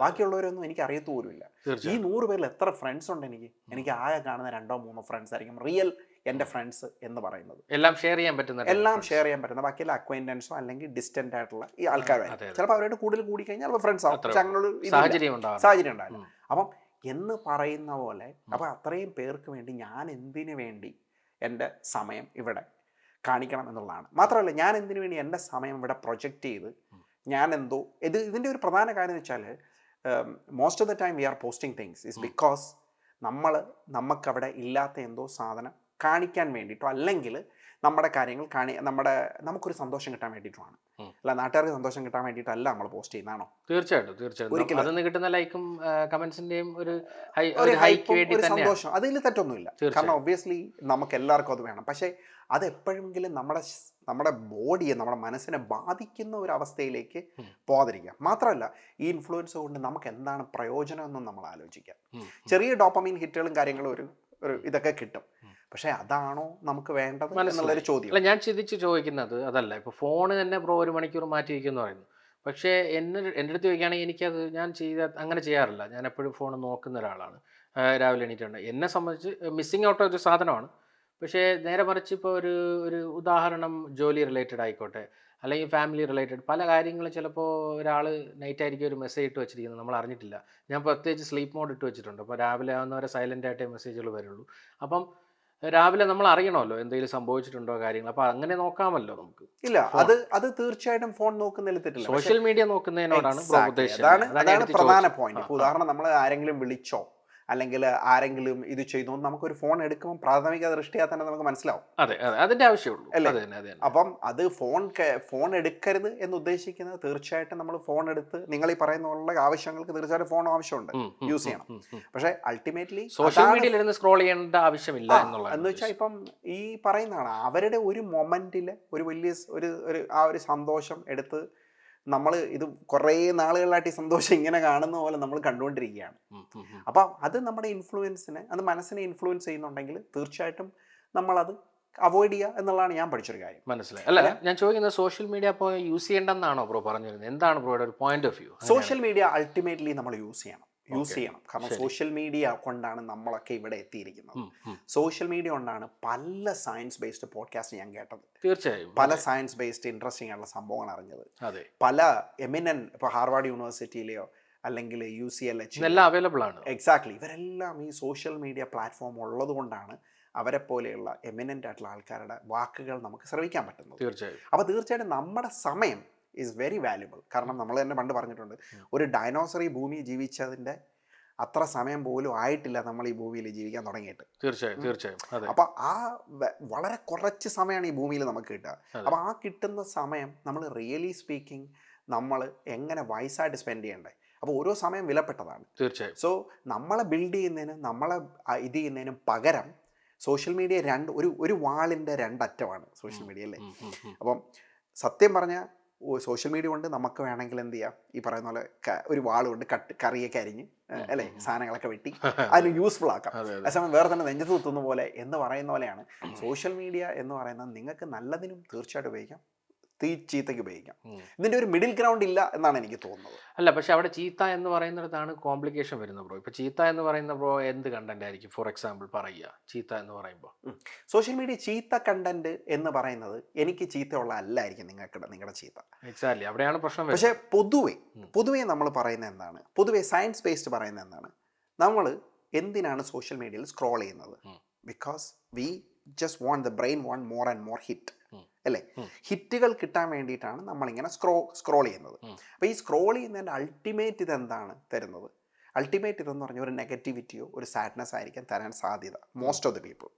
ബാക്കിയുള്ളവരൊന്നും എനിക്ക് അറിയത്തു പോലുമില്ല ഈ നൂറ് പേരിൽ എത്ര ഫ്രണ്ട്സ് ഉണ്ട് എനിക്ക്? എനിക്ക് ആകെ കാണുന്ന രണ്ടോ മൂന്നോ ഫ്രണ്ട്സ് ആയിരിക്കും. റിയൽ എന്റെ ഫ്രണ്ട്സ് എന്ന് പറയുന്നത്. എല്ലാം ഷെയർ ചെയ്യാൻ പറ്റുന്ന എല്ലാം ഷെയർ ചെയ്യാൻ പറ്റുന്ന ബാക്കിയുള്ള അക്വൈന്റൻസോ അല്ലെങ്കിൽ ഡിസ്റ്റന്റ് ആയിട്ടുള്ള ഈ ആൾക്കാരെ ആൾക്കാരായിരിക്കും. ചിലപ്പോൾ അവരായിട്ട് കൂടുതൽ കൂടി കഴിഞ്ഞാൽ ഫ്രണ്ട്സ് ആവും. പക്ഷെ. സാഹചര്യം ഉണ്ടാവില്ല. അപ്പം എന്ന് പറയുന്ന പോലെ അപ്പൊ അത്രയും പേർക്ക് വേണ്ടി ഞാൻ എന്തിനു വേണ്ടി എന്റെ സമയം ഇവിടെ കാണിക്കണം എന്നുള്ളതാണ്. മാത്രമല്ല ഞാൻ എന്തിനു വേണ്ടി എന്റെ സമയം ഇവിടെ പ്രൊജക്റ്റ് ചെയ്ത്. ഞാൻ എന്തോ ഇത് ഇതിന്റെ ഒരു പ്രധാന കാര്യം എന്ന് വെച്ചാൽ most of the time we are posting things is because നമ്മൾ നമുക്കവിടെ ഇല്ലാത്ത എന്തോ സാധനം കാണിക്കാൻ വേണ്ടിയിട്ടോ അല്ലെങ്കിൽ നമ്മുടെ കാര്യങ്ങൾ കാണി നമ്മുടെ നമുക്കൊരു സന്തോഷം കിട്ടാൻ വേണ്ടിയിട്ടുമാണ്. അല്ല നാട്ടുകാർക്ക് സന്തോഷം കിട്ടാൻ വേണ്ടിയിട്ടല്ല നമ്മൾ പോസ്റ്റ് ചെയ്യുന്നതാണോ തീർച്ചയായിട്ടും തീർച്ചയായിട്ടും ഒരിക്കലും. അതിൽ നിന്ന് കിട്ടുന്ന ലൈക്കും കമന്റ്സിന്റെയും ഒരു ഒരു ഹൈക്ക് വേണ്ടി സന്തോഷം അതിൽ തെറ്റൊന്നുമില്ല കാരണം. ഒബ്വിയസ്ലി നമുക്ക് എല്ലാവർക്കും അത് വേണം പക്ഷേ അത് എപ്പോഴെങ്കിലും നമ്മുടെ നമ്മുടെ ബോഡിയെ നമ്മുടെ മനസ്സിനെ ബാധിക്കുന്ന ഒരു അവസ്ഥയിലേക്ക്. പോകാതിരിക്കുക മാത്രമല്ല ഈ ഇൻഫ്ലുവൻസ് കൊണ്ട് നമുക്ക് എന്താണ് പ്രയോജനം എന്നും നമ്മൾ ആലോചിക്കാം ഉം, ഉം. ചെറിയ ഡോപ്പമീൻ ഹിറ്റുകളും കാര്യങ്ങളും ഒരു ഒരു ഇതൊക്കെ കിട്ടും. പക്ഷേ അതാണോ നമുക്ക് വേണ്ടത്. എന്നുള്ളൊരു ചോദ്യം. അല്ല ഞാൻ ചിന്തിച്ച് ചോദിക്കുന്നത് അതല്ല ഇപ്പോൾ ഫോൺ തന്നെ ബ്രോ ഒരു മണിക്കൂർ മാറ്റി വയ്ക്കുമെന്ന് പറയുന്നു. പക്ഷേ എന്നെ എന്റെ അടുത്ത് ചോദിക്കുകയാണെങ്കിൽ എനിക്കത് ഞാൻ ചെയ്ത അങ്ങനെ ചെയ്യാറില്ല. ഞാൻ എപ്പോഴും ഫോൺ നോക്കുന്ന ഒരാളാണ്. രാവിലെ എണീറ്റുണ്ട്. എന്നെ സംബന്ധിച്ച് മിസ്സിങ് ഔട്ട് ഒരു സാധനമാണ്. പക്ഷേ നേരെ മറിച്ച് ഇപ്പോൾ ഒരു ഒരു ഉദാഹരണം ജോലി റിലേറ്റഡ് ആയിക്കോട്ടെ അല്ലെങ്കിൽ ഫാമിലി റിലേറ്റഡ് പല കാര്യങ്ങളും ചിലപ്പോൾ ഒരാൾ നൈറ്റ് ആയിരിക്കും ഒരു മെസ്സേജ് ഇട്ട് വെച്ചിരിക്കുന്നത് നമ്മൾ അറിഞ്ഞിട്ടില്ല. ഞാൻ പ്രത്യേകിച്ച് സ്ലീപ്പ് മോഡ് ഇട്ട് വെച്ചിട്ടുണ്ട്. അപ്പോൾ രാവിലെ ആവുന്നവരെ സൈലന്റ് ആയിട്ടേ മെസ്സേജുകൾ വരുള്ളൂ. അപ്പം രാവിലെ നമ്മൾ അറിയണമല്ലോ എന്തെങ്കിലും സംഭവിച്ചിട്ടുണ്ടോ കാര്യങ്ങൾ അപ്പൊ അങ്ങനെ നോക്കാമല്ലോ നമുക്ക്. ഇല്ല അത് അത് തീർച്ചയായിട്ടും ഫോൺ നോക്കുന്നതിൽ തെറ്റില്ല സോഷ്യൽ മീഡിയ നോക്കുന്നതിനോടാണ്. അതാണ് പ്രധാന പോയിന്റ് ഉദാഹരണം നമ്മൾ ആരെങ്കിലും വിളിച്ചോ അല്ലെങ്കിൽ ആരെങ്കിലും ഇത് ചെയ്തു നമുക്കൊരു ഫോൺ എടുക്കുമ്പോൾ പ്രാഥമിക ദൃഷ്ടിയാ തന്നെ നമുക്ക് മനസ്സിലാവും. അതെ അതെ. അതിന്റെ ആവശ്യമുള്ളൂ. അല്ലേ? അപ്പം അത് ഫോൺ ഫോൺ എടുക്കരുത് എന്ന് ഉദ്ദേശിക്കുന്നത് തീർച്ചയായിട്ടും നമ്മൾ ഫോൺ എടുത്ത് നിങ്ങൾ ഈ പറയുന്ന ആവശ്യങ്ങൾക്ക് തീർച്ചയായിട്ടും ഫോൺ ആവശ്യമുണ്ട്. യൂസ് ചെയ്യണം. പക്ഷേ അൾട്ടിമേറ്റ്ലി സോഷ്യൽ മീഡിയയിൽ ഇരുന്ന് സ്ക്രോൾ ചെയ്യേണ്ട ആവശ്യമില്ല എന്നുള്ളത് എന്ന് വെച്ചാൽ ഇപ്പം ഈ പറയുന്നതാണ് അവരുടെ ഒരു മൊമെന്റിൽ ഒരു വലിയ ഒരു ഒരു ആ ഒരു സന്തോഷം എടുത്ത് നമ്മൾ ഇത് കുറേ നാളുകളിലായിട്ട് ഈ സന്തോഷം ഇങ്ങനെ കാണുന്ന പോലെ നമ്മൾ കണ്ടുകൊണ്ടിരിക്കുകയാണ്. ഉം, ഉം, ഉം. അപ്പം അത് നമ്മുടെ ഇൻഫ്ലുവൻസിനെ അത് മനസ്സിനെ ഇൻഫ്ലുവൻസ് ചെയ്യുന്നുണ്ടെങ്കിൽ തീർച്ചയായിട്ടും നമ്മളത് അവോയ്ഡ് ചെയ്യുക എന്നുള്ളതാണ് ഞാൻ പഠിച്ചൊരു കാര്യം. മനസ്സിലായി. അല്ല ഞാൻ ചോദിക്കുന്നത് സോഷ്യൽ മീഡിയ അപ്പോൾ യൂസ് ചെയ്യേണ്ടെന്നാണോ ബ്രോ പറഞ്ഞിരുന്നത്? എന്താണ് ബ്രോയുടെ ഒരു point of view social media ultimately നമ്മൾ യൂസ് ചെയ്യണം. യൂസ് ചെയ്യണം. കാരണം സോഷ്യൽ മീഡിയ കൊണ്ടാണ് നമ്മളൊക്കെ ഇവിടെ എത്തിയിരിക്കുന്നത്. സോഷ്യൽ മീഡിയ കൊണ്ടാണ് പല സയൻസ് ബേസ്ഡ് പോഡ്കാസ്റ്റ് ഞാൻ കേട്ടത്. തീർച്ചയായും. പല സയൻസ് ബേസ്ഡ് ഇൻട്രസ്റ്റിംഗ് ആയിട്ടുള്ള സംഭവങ്ങൾ അറിഞ്ഞത്. പല എമിനൻ ഇപ്പോൾ ഹാർവാർഡ് യൂണിവേഴ്സിറ്റിയിലെയോ അല്ലെങ്കിൽ യു സി എൽ എച്ച് എല്ലാം അവൈലബിൾ ആണ്. എക്സാക്ട്ലി ഇവരെല്ലാം ഈ സോഷ്യൽ മീഡിയ പ്ലാറ്റ്ഫോം ഉള്ളത് കൊണ്ടാണ് അവരെ പോലെയുള്ള എമിനന്റ് ആയിട്ടുള്ള ആൾക്കാരുടെ വാക്കുകൾ നമുക്ക് ശ്രവിക്കാൻ പറ്റുന്നത്. തീർച്ചയായും. അപ്പോൾ തീർച്ചയായിട്ടും നമ്മുടെ സമയം ഈസ് വെരി വാല്യുബിൾ കാരണം നമ്മൾ തന്നെ പണ്ട് പറഞ്ഞിട്ടുണ്ട് ഒരു ഡൈനോസറി ഈ ഭൂമി ജീവിച്ചതിന്റെ അത്ര സമയം പോലും ആയിട്ടില്ല നമ്മൾ ഈ ഭൂമിയിൽ ജീവിക്കാൻ തുടങ്ങിയിട്ട്. തീർച്ചയായും തീർച്ചയായും. അതെ. അപ്പോൾ ആ വളരെ കുറച്ച് സമയമാണ് ഈ ഭൂമിയിൽ നമുക്ക് കിട്ടുക. അപ്പൊ ആ കിട്ടുന്ന സമയം നമ്മൾ റിയലി സ്പീക്കിംഗ് നമ്മൾ എങ്ങനെ വയസ്സായിട്ട് സ്പെൻഡ് ചെയ്യണ്ടേ? അപ്പോൾ ഓരോ സമയം വിലപ്പെട്ടതാണ്. തീർച്ചയായും. സോ നമ്മളെ ബിൽഡ് ചെയ്യുന്നതിനും നമ്മളെ ഇത് ചെയ്യുന്നതിനും പകരം സോഷ്യൽ മീഡിയ രണ്ട് ഒരു ഒരു വാളിന്റെ രണ്ടറ്റമാണ് സോഷ്യൽ മീഡിയ അല്ലേ. അപ്പം സത്യം പറഞ്ഞാൽ സോഷ്യൽ മീഡിയ കൊണ്ട് നമുക്ക് വേണമെങ്കിൽ എന്ത് ചെയ്യാം? ഈ പറയുന്ന പോലെ ഒരു വാൾ കൊണ്ട് കട്ട് കറിയൊക്കെ അരിഞ്ഞ് അല്ലേ. സാധനങ്ങളൊക്കെ വെട്ടി അതിന് യൂസ്ഫുൾ ആക്കാം. അതെ അതെ. അതേസമയം വേറെ തന്നെ നെഞ്ചത്ത് കുത്തുന്ന പോലെ എന്ന് പറയുന്ന പോലെയാണ് സോഷ്യൽ മീഡിയ എന്ന് പറയുന്നത് നിങ്ങൾക്ക് നല്ലതിനും തീർച്ചയായിട്ടും ഉപയോഗിക്കാം. തീ ചീത്തയ്ക്ക് ഉപയോഗിക്കാം. ഇതിന്റെ ഒരു മിഡിൽ ഗ്രൗണ്ട് ഇല്ല എന്നാണ് എനിക്ക് തോന്നുന്നത്. അല്ല പക്ഷെ അവിടെ ചീത്ത എന്ന് പറയുന്നിടത്താണ് കോംപ്ലിക്കേഷൻ വരുന്നത് ബ്രോ ഇപ്പൊ ചീത്ത എന്ന് പറയുന്ന ബ്രോ എന്ത് കണ്ടന്റ് ആയിരിക്കും? ഫോർ എക്സാമ്പിൾ പറയുക. ചീത്ത എന്ന് പറയുമ്പോൾ. സോഷ്യൽ മീഡിയ ചീത്ത കണ്ടന്റ് എന്ന് പറയുന്നത് എനിക്ക് ചീത്തയുള്ള അല്ലായിരിക്കും നിങ്ങൾക്ക് നിങ്ങളുടെ ചീത്ത. എക്സാക്ട്ലി അവിടെയാണ് പ്രശ്നം പക്ഷേ പൊതുവെ. പൊതുവെ നമ്മൾ പറയുന്ന എന്താണ്? പൊതുവെ സയൻസ് ബേസ്ഡ് പറയുന്ന എന്താണ്? നമ്മൾ എന്തിനാണ് സോഷ്യൽ മീഡിയയിൽ സ്ക്രോൾ ചെയ്യുന്നത്. Because we just want the brain want more and more hit. അല്ലേ? ഹിറ്റുകൾ കിട്ടാൻ വേണ്ടിയിട്ടാണ് നമ്മളിങ്ങനെ സ്ക്രോ സ്ക്രോൾ ചെയ്യുന്നത്. അപ്പോൾ ഈ സ്ക്രോൾ ചെയ്യുന്നതിന്റെ അൾട്ടിമേറ്റ് ഇതെന്താണ് തരുന്നത്? അൾട്ടിമേറ്റ് ഇതെന്ന് പറഞ്ഞാൽ ഒരു നെഗറ്റിവിറ്റിയോ ഒരു സാഡ്നെസ് ആയിരിക്കാൻ തരാൻ സാധ്യത മോസ്റ്റ് ഓഫ് ദി പീപ്പിൾ.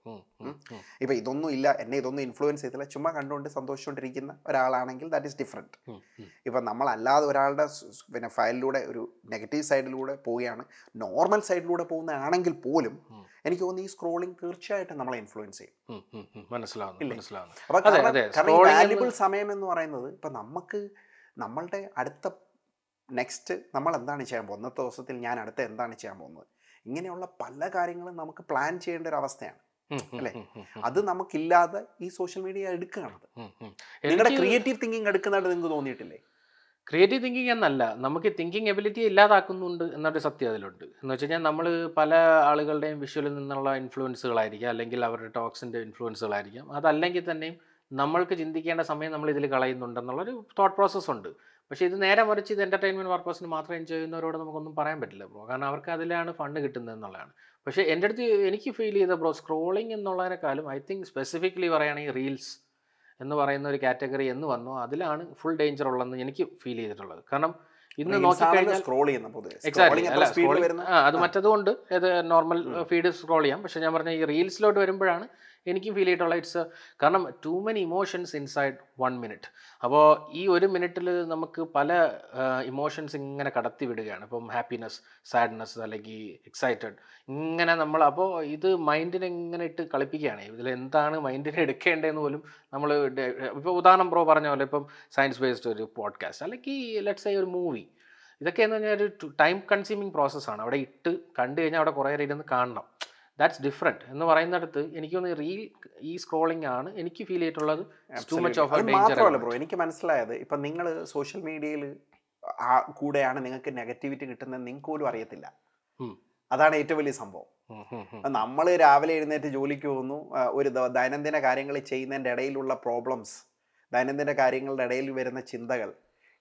ഇപ്പം ഇതൊന്നും ഇല്ല എന്നെ ഇതൊന്നും ഇൻഫ്ലുവൻസ് ചെയ്തില്ല ചുമ്മാ കണ്ടുകൊണ്ട് സന്തോഷിച്ചുകൊണ്ടിരിക്കുന്ന ഒരാളാണെങ്കിൽ ദാറ്റ് ഈസ് ഡിഫറെന്റ്. ഇപ്പം നമ്മളല്ലാതെ ഒരാളുടെ പിന്നെ ഫയലിലൂടെ ഒരു നെഗറ്റീവ് സൈഡിലൂടെ പോവുകയാണ് നോർമൽ സൈഡിലൂടെ പോകുന്നതാണെങ്കിൽ പോലും എനിക്ക് തോന്നുന്നു ഈ സ്ക്രോളിംഗ് തീർച്ചയായിട്ടും നമ്മളെ ഇൻഫ്ലുവൻസ് ചെയ്യും. മനസ്സിലാവും സമയം എന്ന് പറയുന്നത് ഇപ്പം നമുക്ക് നമ്മളുടെ അടുത്ത നെക്സ്റ്റ് നമ്മൾ എന്താണ് ചെയ്യാൻ പോകുന്നത്? ഇന്നത്തെ ദിവസത്തിൽ ഞാൻ അടുത്ത എന്താണ് ചെയ്യാൻ പോകുന്നത്? ഇങ്ങനെയുള്ള പല കാര്യങ്ങളും നമുക്ക് പ്ലാൻ ചെയ്യേണ്ട ഒരു അവസ്ഥയാണ്. അല്ലേ? അത് നമുക്കില്ലാതെ ഈ സോഷ്യൽ മീഡിയ എടുക്കുകയാണത്. നിങ്ങളുടെ ക്രിയേറ്റീവ് തിങ്കിങ് എടുക്കുന്നതായിട്ട് നിങ്ങൾക്ക് തോന്നിയിട്ടില്ലേ? ക്രിയേറ്റീവ് തിങ്കിങ് എന്നല്ല നമുക്ക് തിങ്കിങ് എബിലിറ്റി ഇല്ലാതാക്കുന്നുണ്ട് എന്നൊരു സത്യം അതിലുണ്ട്. എന്ന് വെച്ച് കഴിഞ്ഞാൽ നമ്മൾ പല ആളുകളുടെയും വിഷ്വലിൽ നിന്നുള്ള ഇൻഫ്ലുവൻസുകളായിരിക്കാം അല്ലെങ്കിൽ അവരുടെ ടോക്സിന്റെ ഇൻഫ്ലുവൻസുകളായിരിക്കാം അതല്ലെങ്കിൽ തന്നെയും നമ്മൾക്ക് ചിന്തിക്കേണ്ട സമയം നമ്മൾ ഇതിൽ കളയുന്നുണ്ടെന്നുള്ളൊരു തോട്ട് പ്രോസസ്സ് ഉണ്ട്. പക്ഷേ ഇത് നേരെ മറിച്ച് ഇത് എന്റർടൈൻമെന്റ് പർപ്പസിന് മാത്രം എൻജോയ് ചെയ്യുന്നവരോട് നമുക്കൊന്നും പറയാൻ പറ്റില്ല ബ്രോ കാരണം അവർക്ക് അതിലാണ് ഫണ്ട് കിട്ടുന്നത് എന്നുള്ളതാണ്. പക്ഷേ എന്റെ അടുത്ത് എനിക്ക് ഫീൽ ചെയ്ത ബ്രോ സ്ക്രോളിംഗ് എന്നുള്ളതിനേക്കാളും ഐ തിങ്ക് സ്പെസിഫിക്കലി പറയുകയാണെങ്കിൽ റീൽസ് എന്ന് പറയുന്ന ഒരു കാറ്റഗറി എന്ന് വന്നോ. അതിലാണ് ഫുൾ ഡേഞ്ചർ ഉള്ളതെന്ന് എനിക്ക് ഫീൽ ചെയ്തിട്ടുള്ളത്. കാരണം ഇന്ന് നോക്കിക്കഴിഞ്ഞാൽ സ്ക്രോൾ ചെയ്യുന്ന പോലെ എക്സാക്ട്ലി സ്ക്രോളിംഗ് അല്ല എത്ര വരുന്ന ആ അത്. മറ്റതുകൊണ്ട് ഇത് നോർമൽ ഫീഡ് സ്ക്രോൾ ചെയ്യാം. പക്ഷെ ഞാൻ പറഞ്ഞ ഈ റീൽസിലോട്ട് വരുമ്പോഴാണ് എനിക്കും ഫീൽ ചെയ്തിട്ടുള്ള ഇറ്റ്സ് കാരണം too many emotions inside one minute അപ്പോൾ ഈ ഒരു മിനിറ്റിൽ നമുക്ക് പല ഇമോഷൻസ് ഇങ്ങനെ കടത്തി വിടുകയാണ്. ഇപ്പം ഹാപ്പിനെസ് സാഡ്നെസ് അല്ലെങ്കിൽ എക്സൈറ്റഡ് ഇങ്ങനെ നമ്മൾ അപ്പോൾ ഇത് മൈൻഡിനെ ഇങ്ങനെ ഇട്ട് കളിപ്പിക്കുകയാണ്. ഇതിൽ എന്താണ് മൈൻഡിനെ എടുക്കേണ്ടതെന്ന് പോലും നമ്മൾ ഇപ്പോൾ ഉദാഹരണം ബ്രോ പറഞ്ഞ പോലെ ഇപ്പം സയൻസ് ബേസ്ഡ് ഒരു പോഡ്കാസ്റ്റ് അല്ലെങ്കിൽ ലെറ്റ്സ് ഐ ഒരു മൂവി ഇതൊക്കെ എന്ന് പറഞ്ഞാൽ ഒരു ടൈം കൺസ്യൂമിങ് പ്രോസസ്സാണ് അവിടെ ഇട്ട് കണ്ടു കഴിഞ്ഞാൽ അവിടെ കുറേ നേരം ഇരുന്ന് കാണണം. ദാറ്റ്സ് ഡിഫറെന്റ് എന്ന് പറയുന്നിടത്ത് എനിക്ക് തോന്നുന്നു റീൽ ഈ സ്ക്രോളിംഗ് ആണ് എനിക്ക് ഫീൽ ചെയ്തിട്ടുള്ളത്. ടു മച്ച് ഓഫ് മാത്രമല്ല ബ്രോ എനിക്ക് മനസ്സിലായത് ഇപ്പം നിങ്ങൾ സോഷ്യൽ മീഡിയയിൽ കൂടെയാണ് നിങ്ങൾക്ക് നെഗറ്റിവിറ്റി കിട്ടുന്നത് നിങ്ങൾക്ക് പോലും അറിയത്തില്ല. അതാണ് ഏറ്റവും വലിയ സംഭവം. നമ്മൾ രാവിലെ എഴുന്നേറ്റ് ജോലിക്ക് പോകുന്നു ഒരു ദൈനംദിന കാര്യങ്ങൾ ചെയ്യുന്നതിന്റെ ഇടയിലുള്ള പ്രോബ്ലംസ് ദൈനംദിന കാര്യങ്ങളുടെ ഇടയിൽ വരുന്ന ചിന്തകൾ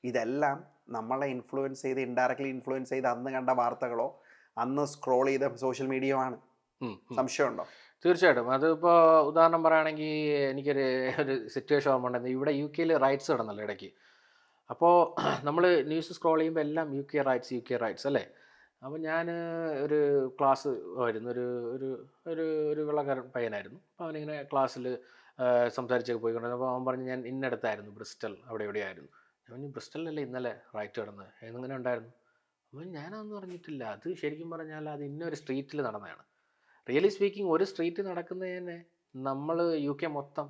ഇതെല്ലാം നമ്മളെ ഇൻഫ്ലുവൻസ് ചെയ്ത് ഇൻഡയറക്ട്ലി ഇൻഫ്ലുവൻസ് ചെയ്ത് അന്ന് കണ്ട വാർത്തകളോ അന്ന് സ്ക്രോൾ ചെയ്ത സോഷ്യൽ മീഡിയയോ ആണ്. സംശയമുണ്ടോ? തീർച്ചയായിട്ടും. അതിപ്പോൾ ഉദാഹരണം പറയുകയാണെങ്കിൽ എനിക്കൊരു ഒരു സിറ്റുവേഷൻ ഓർമ്മ ഇവിടെ യു കെയിൽ റൈറ്റ്സ് കിടന്നല്ലോ ഇടയ്ക്ക്. അപ്പോൾ നമ്മൾ ന്യൂസ് സ്ക്രോൾ ചെയ്യുമ്പോൾ എല്ലാം you k rights you k rights അല്ലേ? അപ്പോൾ ഞാൻ ഒരു ക്ലാസ് ആയിരുന്നു. ഒരു ഒരു ഒരു ഒരു വെള്ളക്കാരൻ പയ്യനായിരുന്നു. അപ്പോൾ അവനിങ്ങനെ ക്ലാസ്സിൽ സംസാരിച്ചൊക്കെ പോയിക്കൊണ്ടിരുന്നു. അപ്പോൾ അവൻ പറഞ്ഞു ഞാൻ ഇന്നടത്തായിരുന്നു ബ്രിസ്റ്റൽ അവിടെ എവിടെയായിരുന്നു? ഞാൻ പറഞ്ഞു ബ്രിസ്റ്റലിലല്ലേ ഇന്നലെ റൈറ്റ് കിടന്നത്? എന്നിങ്ങനെ ഉണ്ടായിരുന്നു? അപ്പോൾ ഞാനതൊന്നും അറിഞ്ഞിട്ടില്ല. അത് ശരിക്കും പറഞ്ഞാൽ അത് ഇന്നൊരു സ്ട്രീറ്റിൽ നടന്നതാണ്. റിയലി സ്പീക്കിംഗ് ഒരു സ്ട്രീറ്റ് നടക്കുന്നതിനെ നമ്മൾ യു കെ മൊത്തം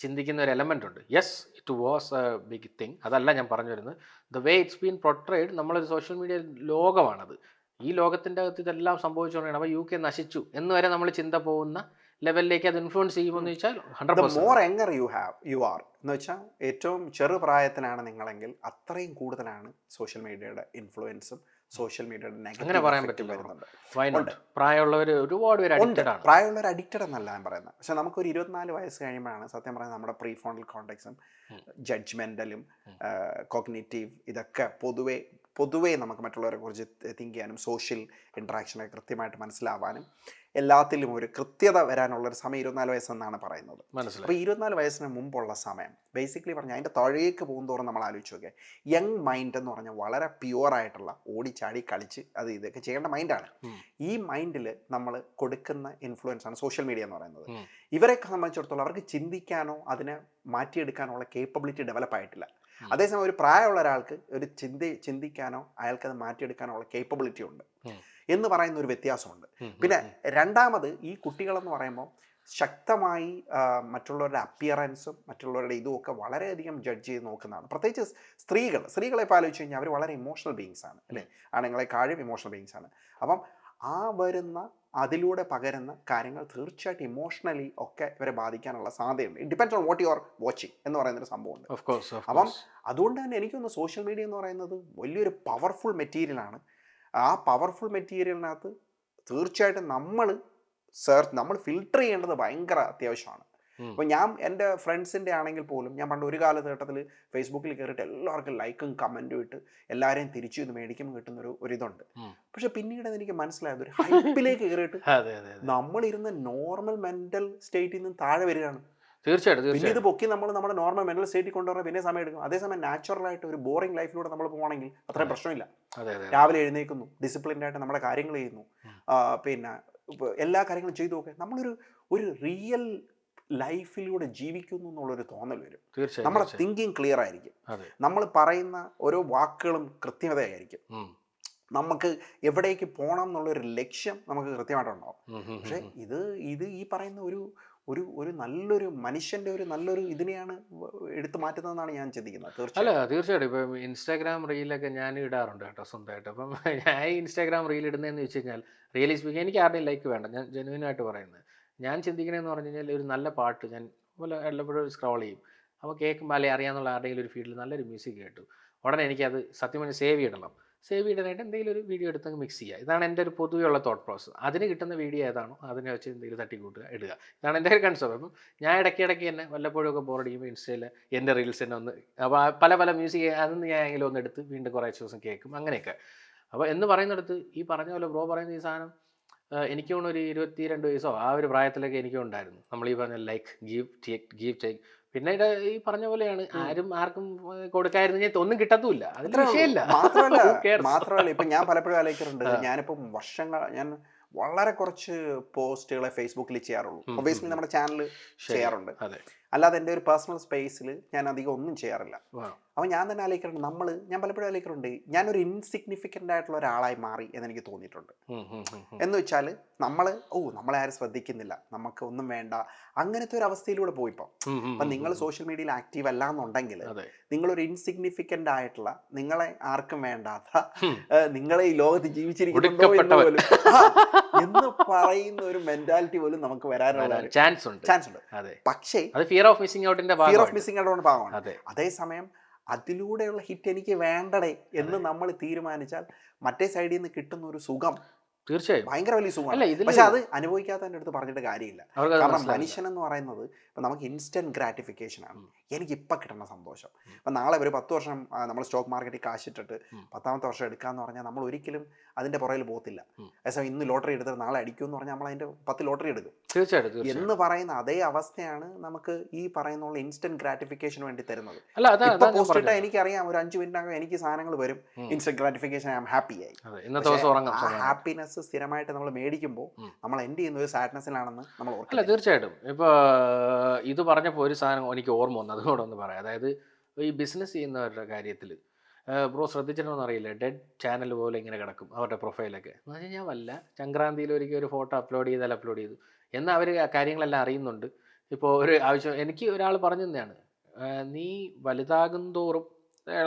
ചിന്തിക്കുന്ന ഒരു എലമെന്റ് ഉണ്ട്. Yes it was a big thing അതല്ല ഞാൻ പറഞ്ഞു വരുന്നത്. The way it's been portrayed നമ്മളൊരു സോഷ്യൽ മീഡിയ ലോകമാണത്. ഈ ലോകത്തിന്റെ അകത്ത് ഇതെല്ലാം സംഭവിച്ചുകൊണ്ടാണ് അപ്പോൾ യു കെ നശിച്ചു. എന്ന് വരെ നമ്മൾ ചിന്ത പോകുന്ന ലെവലിലേക്ക് അത് ഇൻഫ്ലുവൻസ് ചെയ്യുമെന്ന് വെച്ചാൽ hundred more younger you have you are എന്ന് വെച്ചാൽ ഏറ്റവും ചെറുപ്രായത്തിലാണ് നിങ്ങളെങ്കിൽ അത്രയും കൂടുതലാണ് സോഷ്യൽ മീഡിയയുടെ ഇൻഫ്ലുവൻസും സോഷ്യൽ മീഡിയയുടെ അങ്ങനെ പറയാൻ പറ്റില്ല. പ്രായമുള്ളവർ ഒരുപാട് പേര് ഉണ്ട് പ്രായമുള്ളവർ അഡിക്റ്റഡ് എന്നല്ല ഞാൻ പറയുന്നത് പക്ഷെ നമുക്കൊരു ഇരുപത്തിനാല് വയസ്സ് കഴിയുമ്പോഴാണ് സത്യം പറയുന്നത് നമ്മുടെ പ്രീ കോണ്ടാക്ട്സും ഉം. ജഡ്ജ്മെന്റലും ഉം. കോഗ്നേറ്റീവ് ഇതൊക്കെ പൊതുവെ പൊതുവേ നമുക്ക് മറ്റുള്ളവരെ കുറിച്ച് തിങ്ക് ചെയ്യാനും സോഷ്യൽ ഇൻട്രാക്ഷനെ കൃത്യമായിട്ട് മനസ്സിലാവാനും എല്ലാത്തിലും ഒരു കൃത്യത വരാനുള്ള ഒരു സമയം ഇരുപത്തിനാല് വയസ്സെന്നാണ് പറയുന്നത് അപ്പോൾ ഇരുപത്തിനാല് വയസ്സിന് മുമ്പുള്ള സമയം ബേസിക്കലി പറഞ്ഞാൽ അതിന്റെ താഴേക്ക് പോകുന്തോറും നമ്മൾ ആലോചിച്ച് നോക്കിയാൽ യങ് മൈൻഡ് എന്ന് പറഞ്ഞാൽ വളരെ പ്യുവർ ആയിട്ടുള്ള ഓടിച്ചാടി കളിച്ച് അത് ഇതൊക്കെ ചെയ്യേണ്ട മൈൻഡാണ്. ഈ മൈൻഡിൽ നമ്മൾ കൊടുക്കുന്ന ഇൻഫ്ലുവൻസ് ആണ് സോഷ്യൽ മീഡിയ എന്ന് പറയുന്നത്. ഇവരെ സംബന്ധിച്ചിടത്തോളം അവർക്ക് ചിന്തിക്കാനോ അതിനെ മാറ്റിയെടുക്കാനോ ഉള്ള കേപ്പബിലിറ്റി ഡെവലപ്പ് ആയിട്ടില്ല. അതേസമയം ഒരു പ്രായമുള്ള ഒരാൾക്ക് ഒരു ചിന്തി ചിന്തിക്കാനോ അയാൾക്ക് അത് മാറ്റിയെടുക്കാനോ ഉള്ള കേപ്പബിലിറ്റി ഉണ്ട്. എന്ന് പറയുന്ന ഒരു വ്യത്യാസമുണ്ട്. പിന്നെ രണ്ടാമത് ഈ കുട്ടികളെന്ന് പറയുമ്പോൾ ശക്തമായി മറ്റുള്ളവരുടെ അപ്പിയറൻസും മറ്റുള്ളവരുടെ ഇതും ഒക്കെ വളരെയധികം ജഡ്ജ് ചെയ്ത് നോക്കുന്നതാണ്. പ്രത്യേകിച്ച് സ്ത്രീകൾ സ്ത്രീകളെ. ഇപ്പോൾ ആലോചിച്ച് കഴിഞ്ഞാൽ അവർ വളരെ ഇമോഷണൽ ബീങ്സ് ആണ് അല്ലേ? ആണുങ്ങളെക്കാളും ഇമോഷണൽ ബീങ്സ് ആണ്. അപ്പം ആ വരുന്ന അതിലൂടെ പകരുന്ന കാര്യങ്ങൾ തീർച്ചയായിട്ടും ഇമോഷണലി ഒക്കെ ഇവരെ ബാധിക്കാനുള്ള സാധ്യതയുണ്ട്. It depends on what you are watching എന്ന് പറയുന്നൊരു സംഭവമുണ്ട്. Of course, of അപ്പം അതുകൊണ്ട് തന്നെ എനിക്കൊന്ന് സോഷ്യൽ മീഡിയ എന്ന് പറയുന്നത് വലിയൊരു പവർഫുൾ മെറ്റീരിയലാണ് ആ പവർഫുൾ മെറ്റീരിയലിനകത്ത് തീർച്ചയായിട്ടും നമ്മൾ സെർച്ച് നമ്മൾ ഫിൽട്ടർ ചെയ്യേണ്ടത് ഭയങ്കര അത്യാവശ്യമാണ്. അപ്പോൾ ഞാൻ എന്റെ ഫ്രണ്ട്സിന്റെ ആണെങ്കിൽ പോലും ഞാൻ പണ്ട് ഒരു കാലഘട്ടത്തിൽ ഫേസ്ബുക്കിൽ കയറിയിട്ട് എല്ലാവർക്കും ലൈക്കും കമന്റും ഇട്ട് എല്ലാവരെയും തിരിച്ചു ഇത് മേടിക്കും കിട്ടുന്ന ഒരു ഇതുണ്ട്. പക്ഷെ പിന്നീട് എനിക്ക് മനസ്സിലായത് ഒരു ഹൈപ്പിലേക്ക് കയറിയിട്ട് നമ്മളിരുന്ന നോർമൽ മെന്റൽ സ്റ്റേറ്റിൽ നിന്ന് താഴെ വരികയാണ്. തീർച്ചയായിട്ടും പിന്നെ ഇത് പൊക്കി നമ്മൾ നമ്മുടെ നോർമൽ മെന്റൽ സ്റ്റേറ്റിൽ കൊണ്ടുവരാൻ പിന്നെ സമയം എടുക്കും. അതേസമയം നാച്ചുറൽ ആയിട്ട് ഒരു ബോറിംഗ് ലൈഫിലൂടെ നമ്മൾ പോകണമെങ്കിൽ അത്രയും പ്രശ്നമില്ല. രാവിലെ എഴുന്നേക്കുന്നു ഡിസിപ്ലിൻഡ് ആയിട്ട് നമ്മുടെ കാര്യങ്ങൾ ചെയ്യുന്നു. പിന്നെ എല്ലാ കാര്യങ്ങളും ചെയ്തു നോക്കുക നമ്മളൊരു ഒരു റിയൽ ലൈഫിലൂടെ ജീവിക്കുന്നു എന്നുള്ളൊരു തോന്നൽ വരും. തീർച്ചയായും നമ്മുടെ തിങ്കിങ് ക്ലിയർ ആയിരിക്കും. നമ്മൾ പറയുന്ന ഓരോ വാക്കുകളും കൃത്യതയായിരിക്കും. നമുക്ക് എവിടേക്ക് പോകണം എന്നുള്ളൊരു ലക്ഷ്യം നമുക്ക് കൃത്യമായിട്ടുണ്ടാവും. പക്ഷെ. ഇത് ഇത് ഈ പറയുന്ന ഒരു ഒരു ഒരു നല്ലൊരു മനുഷ്യന്റെ ഒരു നല്ലൊരു ഇതിനെയാണ് എടുത്തു മാറ്റുന്നതെന്നാണ് ഞാൻ ചിന്തിക്കുന്നത്. അല്ല തീർച്ചയായും തീർച്ചയായിട്ടും. ഇപ്പം ഇൻസ്റ്റാഗ്രാം റീലൊക്കെ ഞാൻ ഇടാറുണ്ട് കേട്ടോ സ്വന്തമായിട്ട്. അപ്പം ഞാൻ ഈ ഇൻസ്റ്റാഗ്രാം റീൽ ഇടുന്നതെന്ന് വെച്ച് കഴിഞ്ഞാൽ റിയലി സ്പീക്കിംഗ് എനിക്ക് ആരുടെയും ലൈക്ക് വേണ്ട. ഞാൻ ജെനുവിനായിട്ട് പറയുന്നത്. ഞാൻ ചിന്തിക്കണമെന്ന് പറഞ്ഞു കഴിഞ്ഞാൽ ഒരു നല്ല പാട്ട് ഞാൻ വല്ല എല്ലപ്പോഴും സ്ക്രോൾ ചെയ്യും. അപ്പോൾ കേൾക്കുമ്പോൾ അല്ലെങ്കിൽ അറിയാമെന്നുള്ള ആരുടെയെങ്കിലും ഒരു ഫീൽഡിൽ നല്ലൊരു മ്യൂസിക് കേട്ടു. ഉടനെ എനിക്കത് സത്യം പറഞ്ഞ് സേവ് ചെയ്യണം സേവ് ചെയ്യാനായിട്ട് എന്തെങ്കിലും ഒരു വീഡിയോ എടുത്തങ്ങ് മിക്സ് ചെയ്യുക ഇതാണ് എന്റെ ഒരു പൊതുവെയുള്ള തോട്ട് പ്രോസസ് അതിന് കിട്ടുന്ന വീഡിയോ ഏതാണോ അതിനെ വെച്ച് എന്തെങ്കിലും തട്ടിക്കൂട്ടുക ഇടുക. ഇതാണ് എന്റെ ഒരു കൺസെപ്റ്റ് അപ്പം ഞാൻ ഇടയ്ക്കിടയ്ക്ക് ഇടയ്ക്ക് തന്നെ വല്ലപ്പോഴും ഒക്കെ ബോറടിക്കുമ്പോൾ ഇൻസ്റ്റയിൽ എന്റെ റീൽസ് തന്നെ ഒന്ന് അപ്പോൾ പല പല മ്യൂസിക് അതൊന്ന് ഞാൻ എങ്കിലും ഒന്ന് എടുത്ത് വീണ്ടും കുറേ ദിവസം കേൾക്കും. അങ്ങനെയൊക്കെ. അപ്പോൾ എന്ന് പറയുന്നിടത്ത് ഈ പറഞ്ഞ പോലെ ബ്രോ പറയുന്ന ഈ സാധനം എനിക്ക് തോന്നുന്നു ഒരു ഇരുപത്തി രണ്ട് വയസ്സോ ആ ഒരു പ്രായത്തിലൊക്കെ എനിക്കും ഉണ്ടായിരുന്നു. നമ്മൾ ഈ പറഞ്ഞ like give take give take പിന്നെ ഈ പറഞ്ഞ പോലെയാണ്. ആരും ആർക്കും കൊടുക്കായിരുന്നെങ്കിൽ ഒന്നും കിട്ടത്തുമില്ല. അതിൽ വിഷയമില്ല. മാത്രമല്ല ഇപ്പൊ ഞാൻ പലപ്പോഴും ആലോചിക്കാറുണ്ട്. ഞാനിപ്പം വർഷങ്ങൾ ഞാൻ വളരെ കുറച്ച് പോസ്റ്റുകളെ ഫേസ്ബുക്കിൽ ചെയ്യാറുള്ളൂ. ഒബിയസ്ലി നമ്മുടെ ചാനൽ. ചെയ്യാറുണ്ട്. അതെ. അല്ലാതെ എന്റെ ഒരു പേഴ്സണൽ സ്പേസിൽ ഞാൻ അധികം ഒന്നും ചെയ്യാറില്ല. അപ്പോൾ ഞാൻ തന്നെ ആലോചിക്കാറുണ്ട് നമ്മൾ ഞാൻ പലപ്പോഴും ആലോചിക്കാറുണ്ട് ഞാനൊരു ഇൻസിഗ്നിഫിക്കന്റ് ആയിട്ടുള്ള ഒരാളായി മാറി എന്ന് എനിക്ക് തോന്നിയിട്ടുണ്ട്. എന്ന് വെച്ചാൽ നമ്മൾ ഓ നമ്മളെ ആരും ശ്രദ്ധിക്കുന്നില്ല നമുക്ക് ഒന്നും വേണ്ട അങ്ങനത്തെ ഒരു അവസ്ഥയിലൂടെ പോയിപ്പോൾ അപ്പം നിങ്ങൾ സോഷ്യൽ മീഡിയയിൽ ആക്റ്റീവ് അല്ല എന്നുണ്ടെങ്കിൽ നിങ്ങളൊരു ഇൻസിഗ്നിഫിക്കന്റ് ആയിട്ടുള്ള നിങ്ങളെ ആർക്കും വേണ്ടാത്ത നിങ്ങളെ ഈ ലോകത്ത് ജീവിച്ചിരിക്കുന്നുണ്ടോ എന്ന് പറയുന്ന ഒരു മെന്റാലിറ്റി പോലും നമുക്ക് വരാനുള്ള ചാൻസ് ഉണ്ട്. ചാൻസ് ഉണ്ട്. അതെ. പക്ഷേ അത് ഫിയർ ഓഫ് മിസ്സിംഗ് ഔട്ടിന്റെ ഫിയർ ഓഫ് മിസ്സിംഗ് ഔട്ട് ഭാഗമാണ്. അതെ. അതേസമയം അതിലൂടെയുള്ള ഹിറ്റ് എനിക്ക് വേണ്ടടേ എന്ന് നമ്മൾ തീരുമാനിച്ചാൽ മറ്റേ സൈഡിൽ നിന്ന് കിട്ടുന്ന ഒരു സുഖം തീർച്ചയായും ഭയങ്കര വലിയ സുഖമാണ് പക്ഷെ അത് അനുഭവിക്കാത്തതിന്റെ അടുത്ത് പറഞ്ഞിട്ട് കാര്യമില്ല കാരണം. മനുഷ്യൻ എന്ന് പറയുന്നത് ഇപ്പം നമുക്ക് ഇൻസ്റ്റന്റ് ഗ്രാറ്റിഫിക്കേഷൻ ആണ് എനിക്ക് ഇപ്പം കിട്ടുന്ന സന്തോഷം. ഇപ്പം നാളെ ഒരു പത്ത് വർഷം നമ്മൾ സ്റ്റോക്ക് മാർക്കറ്റിൽ കാശിട്ടിട്ട്. പത്താമത്തെ വർഷം എടുക്കാന്ന് പറഞ്ഞാൽ നമ്മൾ ഒരിക്കലും അതിന്റെ പുറകിൽ പോകത്തില്ല. അതേസമയം ഇന്ന് ലോട്ടറി എടുത്തിട്ട് നാളെ അടിക്കും എന്ന് പറഞ്ഞാൽ നമ്മൾ അതിന്റെ പത്ത് ലോട്ടറി എടുക്കും തീർച്ചയായിട്ടും തീർച്ചയായും എന്ന് പറയുന്ന അതേ അവസ്ഥയാണ് നമുക്ക് ഈ പറയുന്ന ഇൻസ്റ്റന്റ് ഗ്രാറ്റിഫിക്കേഷൻ വേണ്ടി തരുന്നത്. അല്ല ഇപ്പൊ പോസ്റ്റ് ഇട്ടാൽ പറഞ്ഞത്. എനിക്കറിയാം ഒരു അഞ്ചു മിനിറ്റിനകം എനിക്ക് സാധനങ്ങൾ വരും. Instant gratification I'm happy ആയി. ആ ഹാപ്പിനെസ് സ്ഥിരമായിട്ട് നമ്മൾ മേടിക്കുമ്പോൾ നമ്മൾ എൻഡ് ചെയ്യുന്ന ഒരു സാഡ്നെസ്സിലാണെന്ന് നമ്മൾ അല്ല തീർച്ചയായിട്ടും. ഇപ്പൊ ഇത് പറഞ്ഞപ്പോൾ ഒരു സാധനം എനിക്ക് ഓർമ്മ വന്നു. അതുകൂടെ ഒന്ന് പറയാം. അതായത് ഈ ബിസിനസ് ചെയ്യുന്നവരുടെ കാര്യത്തിൽ ബ്രോ ശ്രദ്ധിച്ചിട്ടുണ്ടോ അറിയില്ല. ഡെഡ് ചാനൽ പോലെ ഇങ്ങനെ കിടക്കും അവരുടെ പ്രൊഫൈലൊക്കെ എന്ന് പറഞ്ഞാൽ ഞാൻ വല്ല. സംക്രാന്തിയിൽ ഒരിക്കൽ ഒരു ഫോട്ടോ അപ്ലോഡ് ചെയ്താൽ അപ്ലോഡ് ചെയ്തു. എന്നാൽ അവർ കാര്യങ്ങളെല്ലാം അറിയുന്നുണ്ട്. ഇപ്പോൾ ഒരു ആവശ്യം എനിക്ക് ഒരാൾ പറഞ്ഞു തന്നെയാണ്. നീ വലുതാകും തോറും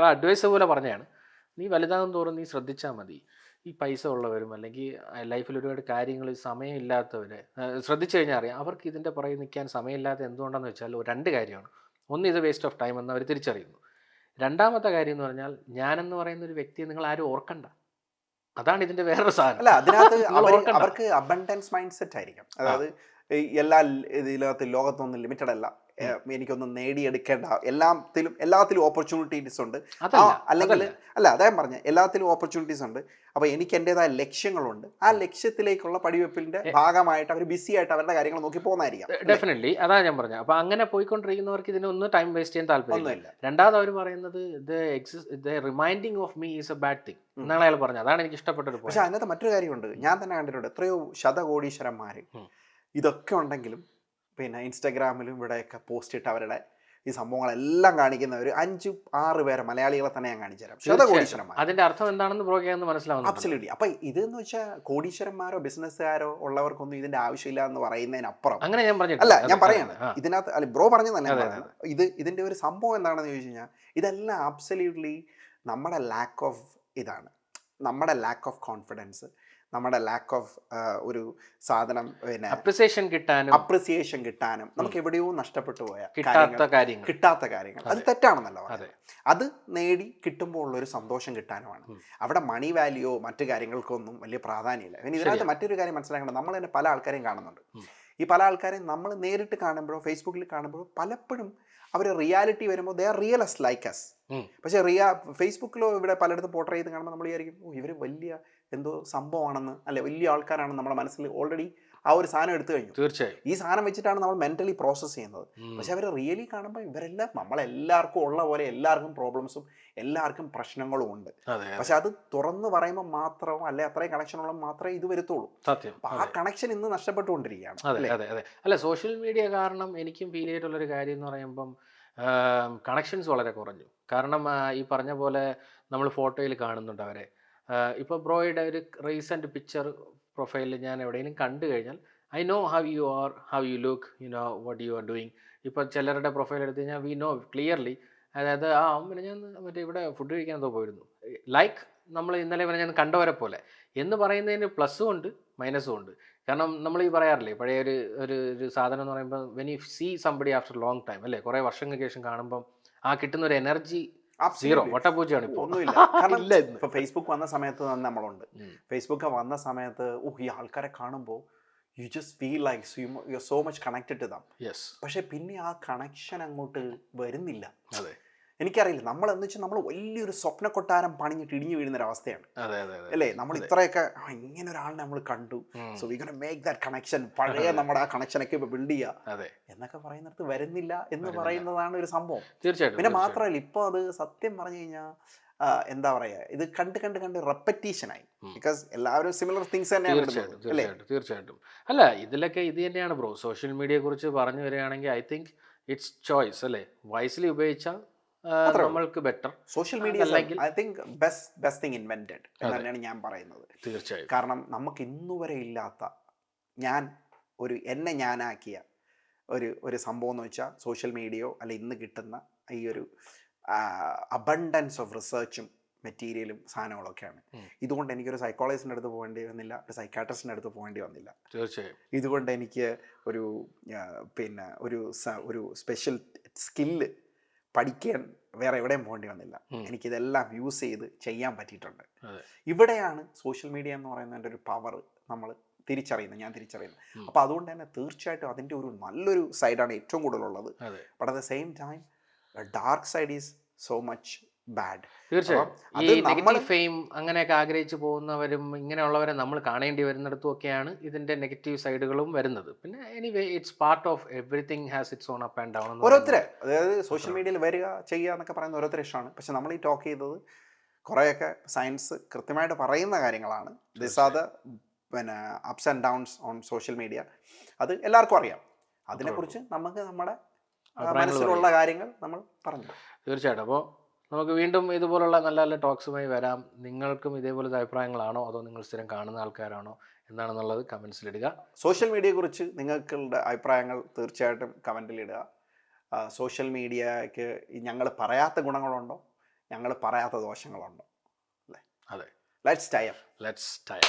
അഡ്വൈസ് പോലെ പറഞ്ഞതാണ്. നീ വലുതാകും തോറും നീ ശ്രദ്ധിച്ചാൽ മതി. ഈ പൈസ ഉള്ളവരും അല്ലെങ്കിൽ ലൈഫിൽ ഒരുപാട് കാര്യങ്ങൾ സമയമില്ലാത്തവർ ശ്രദ്ധിച്ചു കഴിഞ്ഞാൽ അറിയാം. അവർക്ക് ഇതിന്റെ പുറകെ നിൽക്കാൻ സമയമില്ലാത്ത എന്തുകൊണ്ടെന്ന് വെച്ചാൽ രണ്ട് കാര്യമാണ്. ഒന്ന് ഇത് വേസ്റ്റ് ഓഫ് ടൈം എന്ന് അവർ തിരിച്ചറിയുന്നു. രണ്ടാമത്തെ കാര്യം എന്ന് പറഞ്ഞാൽ ഞാനെന്ന് പറയുന്ന ഒരു വ്യക്തിയെ നിങ്ങൾ ആരും ഓർക്കണ്ട. അതാണ് ഇതിന്റെ വേറൊരു സാധനം. അല്ല അതിനകത്ത് അവർക്ക് അബണ്ടൻസ് മൈൻഡ് സെറ്റ് ആയിരിക്കും. അതായത് എല്ലാ ഇതിനകത്ത് ലോകത്തൊന്നും ലിമിറ്റഡ് അല്ല. എനിക്കൊന്നും നേടിയെടുക്കേണ്ട എല്ലാത്തിലും എല്ലാത്തിലും ഓപ്പർച്യൂണിറ്റീസ് ഉണ്ട്. അല്ലെങ്കിൽ. അല്ല അദ്ദേഹം പറഞ്ഞ എല്ലാത്തിലും ഓപ്പർച്യൂണിറ്റീസ് ഉണ്ട്. അപ്പൊ എനിക്ക് എന്റേതായ ലക്ഷ്യങ്ങളുണ്ട്. ആ ലക്ഷ്യത്തിലേക്കുള്ള പടിവെപ്പിന്റെ ഭാഗമായിട്ട് അവർ ബിസി ആയിട്ട് അവരുടെ കാര്യങ്ങൾ നോക്കി പോകുന്നതായിരിക്കാം? ഡെഫിനറ്റ്ലി അതാ ഞാൻ പറഞ്ഞത് അപ്പൊ അങ്ങനെ പോയിക്കൊണ്ടിരിക്കുന്നവർക്ക് ഇതിനൊന്നും ടൈം വേസ്റ്റ് ചെയ്യാൻ താല്പര്യമൊന്നുമില്ല രണ്ടാമത് അവർ പറയുന്നത് ഇത് എക്സിസ് ഇത് reminding of me is a bad thing എന്നാണ് അയാൾ പറഞ്ഞത്. അതാണ് എനിക്ക് ഇഷ്ടപ്പെട്ട ഒരു പക്ഷെ. അതിനകത്ത് മറ്റൊരു കാര്യമുണ്ട്. ഞാൻ തന്നെ കണ്ടിട്ടുണ്ട്. എത്രയോ ശതകോടീശ്വരന്മാര് ഇതൊക്കെ ഉണ്ടെങ്കിലും പിന്നെ ഇൻസ്റ്റാഗ്രാമിലും ഇവിടെയൊക്കെ പോസ്റ്റ് ഇട്ട് അവരുടെ ഈ സംഭവങ്ങളെല്ലാം കാണിക്കുന്ന ഒരു അഞ്ച് ആറ് പേരെ മലയാളികളെ തന്നെ ഞാൻ കാണിച്ചു തരാം. ശതകോടീശ്വരന്മാർ അതിന്റെ അർത്ഥം എന്താണെന്ന് ബ്രോക്കെന്ന് മനസ്സിലാവും അബ്സല്യൂട്ട്ലി അപ്പൊ ഇതെന്ന് വെച്ചാൽ കോടീശ്വരന്മാരോ ബിസിനസ്സുകാരോ ഉള്ളവർക്കൊന്നും ഇതിന്റെ ആവശ്യമില്ല എന്ന് പറയുന്നതിനപ്പുറം. അങ്ങനെ ഞാൻ പറഞ്ഞു അല്ല ഞാൻ പറയാണ്. ഇതിനകത്ത് അല്ല ബ്രോ പറഞ്ഞു തന്നെ. ഇത് ഇതിന്റെ ഒരു സംഭവം എന്താണെന്ന് ചോദിച്ചു കഴിഞ്ഞാൽ ഇതെല്ലാം അബ്സല്യൂട്ട്ലി നമ്മുടെ ലാക്ക് ഓഫ് ഇതാണ്. നമ്മുടെ ലാക്ക് ഓഫ് കോൺഫിഡൻസ് നമ്മുടെ ലാക്ക് ഓഫ് ഒരു സാധനം പിന്നെ അപ്രിസിയേഷൻ കിട്ടാനും അപ്രിസിയേഷൻ കിട്ടാനും നമുക്ക് എവിടെയോ നഷ്ടപ്പെട്ടു പോയ കിട്ടാത്ത കാര്യങ്ങൾ കിട്ടാത്ത കാര്യങ്ങൾ. അത് തെറ്റാണെന്നല്ലോ അതെ. നേടി കിട്ടുമ്പോൾ ഉള്ള ഒരു സന്തോഷം കിട്ടാനുമാണ്. അവിടെ മണി വാല്യൂ മറ്റു കാര്യങ്ങൾക്കൊന്നും വലിയ പ്രാധാന്യമില്ല. പിന്നെ ഇതിനകത്ത് മറ്റൊരു കാര്യം മനസ്സിലാക്കണം നമ്മൾ തന്നെ പല ആൾക്കാരെയും കാണുന്നുണ്ട്. ഈ പല ആൾക്കാരെയും നമ്മൾ നേരിട്ട് കാണുമ്പോഴോ ഫേസ്ബുക്കിൽ കാണുമ്പോഴോ പലപ്പോഴും അവർ റിയാലിറ്റി വരുമ്പോൾ they are realise like us പക്ഷേ റിയ ഫേസ്ബുക്കിലോ ഇവിടെ പലയിടത്തും പോർട്രേ ചെയ്ത് കാണുമ്പോൾ നമ്മൾ വിചാരിക്കും ഓ ഇവർ വലിയ എന്തോ സംഭവമാണെന്ന് അല്ലെ വലിയ ആൾക്കാരാണ് നമ്മുടെ മനസ്സിൽ ഓൾറെഡി ആ ഒരു സാധനം എടുത്തു കഴിഞ്ഞു. തീർച്ചയായും. ഈ സാധനം വെച്ചിട്ടാണ് നമ്മൾ മെന്റലി പ്രോസസ് ചെയ്യുന്നത്. പക്ഷെ അവർ റിയലി കാണുമ്പോൾ ഇവരെല്ലാം നമ്മളെല്ലാവർക്കും ഉള്ള പോലെ എല്ലാവർക്കും പ്രോബ്ലംസും എല്ലാവർക്കും പ്രശ്നങ്ങളും ഉണ്ട്. പക്ഷെ അത് തുറന്നു പറയുമ്പോൾ മാത്രം അല്ലെ അത്രയും കണക്ഷൻ ഉള്ള മാത്രമേ ഇത് വരുത്തുള്ളൂ. സത്യം. ആ കണക്ഷൻ ഇന്ന് നഷ്ടപ്പെട്ടുകൊണ്ടിരിക്കുകയാണ് അതെ അല്ലേ? അതെ അതെ. അല്ല സോഷ്യൽ മീഡിയ കാരണം എനിക്കും ഫീൽ ചെയ്തിട്ടുള്ളൊരു കാര്യം എന്ന് പറയുമ്പം കണക്ഷൻസ് വളരെ കുറഞ്ഞു. കാരണം ഈ പറഞ്ഞ പോലെ നമ്മൾ ഫോട്ടോയിൽ കാണുന്നുണ്ട് അവരെ. ഇപ്പോൾ ബ്രോയുടെ ഒരു റീസെന്റ് പിക്ചർ പ്രൊഫൈലിൽ ഞാൻ എവിടെയെങ്കിലും കണ്ടു കഴിഞ്ഞാൽ I know how you are how you look you know what you are doing ഇപ്പോൾ ചിലരുടെ പ്രൊഫൈൽ എടുത്തു കഴിഞ്ഞാൽ വി നോ ക്ലിയർലി അതായത് ആ പിന്നെ ഞാൻ മറ്റേ ഇവിടെ ഫുഡ് കഴിക്കാൻ എന്തോ പോയിരുന്നു. ലൈക്ക് നമ്മൾ ഇന്നലെ പറഞ്ഞ ഞാൻ കണ്ടവരെ പോലെ. എന്ന് പറയുന്നതിന് പ്ലസ്സും ഉണ്ട് മൈനസും ഉണ്ട്. കാരണം നമ്മൾ ഈ പറയാറില്ലേ പഴയ ഒരു ഒരു ഒരു സാധനം എന്ന് പറയുമ്പോൾ when you see somebody after long time അല്ലേ? കുറേ വർഷങ്ങൾക്ക് ശേഷം കാണുമ്പം ആ കിട്ടുന്ന ഒരു എനർജി സീറോ. വട്ടപ്പൂച്ചയാണ് ഇപ്പോൾ ഒന്നുമില്ല. കാരണം ഇല്ല ഇപ്പൊ ഫേസ്ബുക്ക് വന്ന സമയത്ത് തന്നെ നമ്മളുണ്ട്. ഫേസ്ബുക്ക് വന്ന സമയത്ത് ഓ ഈ ആൾക്കാരെ കാണുമ്പോൾ you just feel like you so much connected to them yes പക്ഷെ പിന്നെ ആ കണക്ഷൻ അങ്ങോട്ട് വരുന്നില്ല. അതെ. എനിക്കറിയില്ല. നമ്മൾ എന്ന് വെച്ചാൽ നമ്മൾ വലിയൊരു സ്വപ്ന കൊട്ടാരം പണിഞ്ഞിട്ട് ഇടിഞ്ഞു വീഴുന്ന ഒരു അവസ്ഥയാണ് അല്ലേ? നമ്മൾ. ഇത്രയൊക്കെ ഇങ്ങനെ ഒരാളിനെ നമ്മൾ കണ്ടു. So we make that connection പഴയ നമ്മുടെ ആ കണക്ഷനൊക്കെ ഇപ്പൊ ബിൽഡ് ചെയ്യുക എന്നൊക്കെ പറയുന്നിടത്ത് വരുന്നില്ല എന്ന് പറയുന്നതാണ് ഒരു സംഭവം. തീർച്ചയായിട്ടും പിന്നെ മാത്രല്ല മാത്രമല്ല ഇപ്പോൾ അത് സത്യം പറഞ്ഞു കഴിഞ്ഞാൽ എന്താ പറയാ ഇത് കണ്ട് കണ്ട് കണ്ട് റെപ്പറ്റീഷനായി ആയി. ബിക്കോസ് എല്ലാവരും സിമിലർ തിങ്സ് തന്നെയാണ് തീർച്ചയായിട്ടും അല്ലേ? തീർച്ചയായിട്ടും അല്ല ഇതിലൊക്കെ ഇത് തന്നെയാണ് ബ്രോ സോഷ്യൽ മീഡിയയെ കുറിച്ച് പറഞ്ഞു വരികയാണെങ്കിൽ ഐ തിങ്ക് ഇറ്റ്സ് ചോയ്സ് അല്ലേ? വൈസ്ലി ഉപയോഗിച്ചാൽ. നമ്മൾക്ക് better social media I think best best thing invented എന്ന് തന്നെയാണ് ഞാൻ പറയുന്നത്. തീർച്ചയായും. കാരണം നമുക്ക് ഇന്നുവരെ ഇല്ലാത്ത ഞാൻ ഒരു എന്നെ ഞാനാക്കിയ ഒരു ഒരു സംഭവം എന്ന് വെച്ചാൽ സോഷ്യൽ മീഡിയയോ അല്ല ഇന്ന് കിട്ടുന്ന ഈ ഒരു അബണ്ടൻസ് ഓഫ് റിസർച്ചും മെറ്റീരിയലും സാധനങ്ങളൊക്കെയാണ്. ഇതുകൊണ്ട് എനിക്കൊരു സൈക്കോളജിസ്റ്റിന്റെ അടുത്ത് പോകേണ്ടി വന്നില്ല ഒരു സൈക്കാട്രിസ്റ്റിന്റെ അടുത്ത് പോകേണ്ടി വന്നില്ല. തീർച്ചയായും. ഇതുകൊണ്ട് എനിക്ക് ഒരു പിന്നെ ഒരു ഒരു സ്പെഷ്യൽ സ്കില്ല് പഠിക്കാൻ വേറെ എവിടെയും പോകേണ്ടി വന്നില്ല. എനിക്കിതെല്ലാം യൂസ് ചെയ്ത് ചെയ്യാൻ പറ്റിയിട്ടുണ്ട്. ഇവിടെയാണ് സോഷ്യൽ മീഡിയ എന്ന് പറയുന്നതിന്റെ ഒരു പവർ നമ്മൾ തിരിച്ചറിയുന്നത് ഞാൻ തിരിച്ചറിയുന്നത്. അപ്പം അപ്പോൾ അതുകൊണ്ട് തന്നെ തീർച്ചയായിട്ടും അതിന്റെ ഒരു നല്ലൊരു സൈഡാണ് ഏറ്റവും കൂടുതലുള്ളത്. But at the same time dark side is so much bad തീർച്ചയായും. അങ്ങനെയൊക്കെ ആഗ്രഹിച്ചു പോകുന്നവരും ഇങ്ങനെയുള്ളവരെ നമ്മൾ കാണേണ്ടി വരുന്നിടത്തും ഒക്കെയാണ് ഇതിന്റെ നെഗറ്റീവ് സൈഡുകളും വരുന്നത്. പിന്നെ anyway it's part of everything has its own up and down ഓരോരുത്തരെ അതായത് സോഷ്യൽ മീഡിയയിൽ വരിക ചെയ്യുക എന്നൊക്കെ പറയുന്ന ഓരോരുത്തരെ ഇഷ്ടമാണ്. പക്ഷെ നമ്മൾ ഈ ടോക്ക് ചെയ്തത് കുറേയൊക്കെ സയൻസ് കൃത്യമായിട്ട് പറയുന്ന കാര്യങ്ങളാണ്. ദിസ് ആർ ദ പിന്നെ ups and downs on social media അത് എല്ലാവർക്കും അറിയാം. അതിനെക്കുറിച്ച് നമുക്ക് നമ്മുടെ മനസ്സിലുള്ള കാര്യങ്ങൾ നമ്മൾ പറഞ്ഞു. തീർച്ചയായിട്ടും. അപ്പോൾ നമുക്ക് വീണ്ടും ഇതുപോലുള്ള നല്ല നല്ല ടോക്സുമായി വരാം. നിങ്ങൾക്കും ഇതേപോലത്തെ അഭിപ്രായങ്ങളാണോ? അതോ നിങ്ങൾ സ്ഥിരം കാണുന്ന ആൾക്കാരാണോ? എന്താണെന്നുള്ളത് കമൻസിലിടുക സോഷ്യൽ മീഡിയയെക്കുറിച്ച് നിങ്ങൾക്കുള്ള അഭിപ്രായങ്ങൾ തീർച്ചയായിട്ടും കമന്റിലിടുക സോഷ്യൽ മീഡിയയ്ക്ക് ഞങ്ങൾ പറയാത്ത ഗുണങ്ങളുണ്ടോ? ഞങ്ങൾ പറയാത്ത ദോഷങ്ങളുണ്ടോ? അല്ലേ? അതെ. Let's time let's time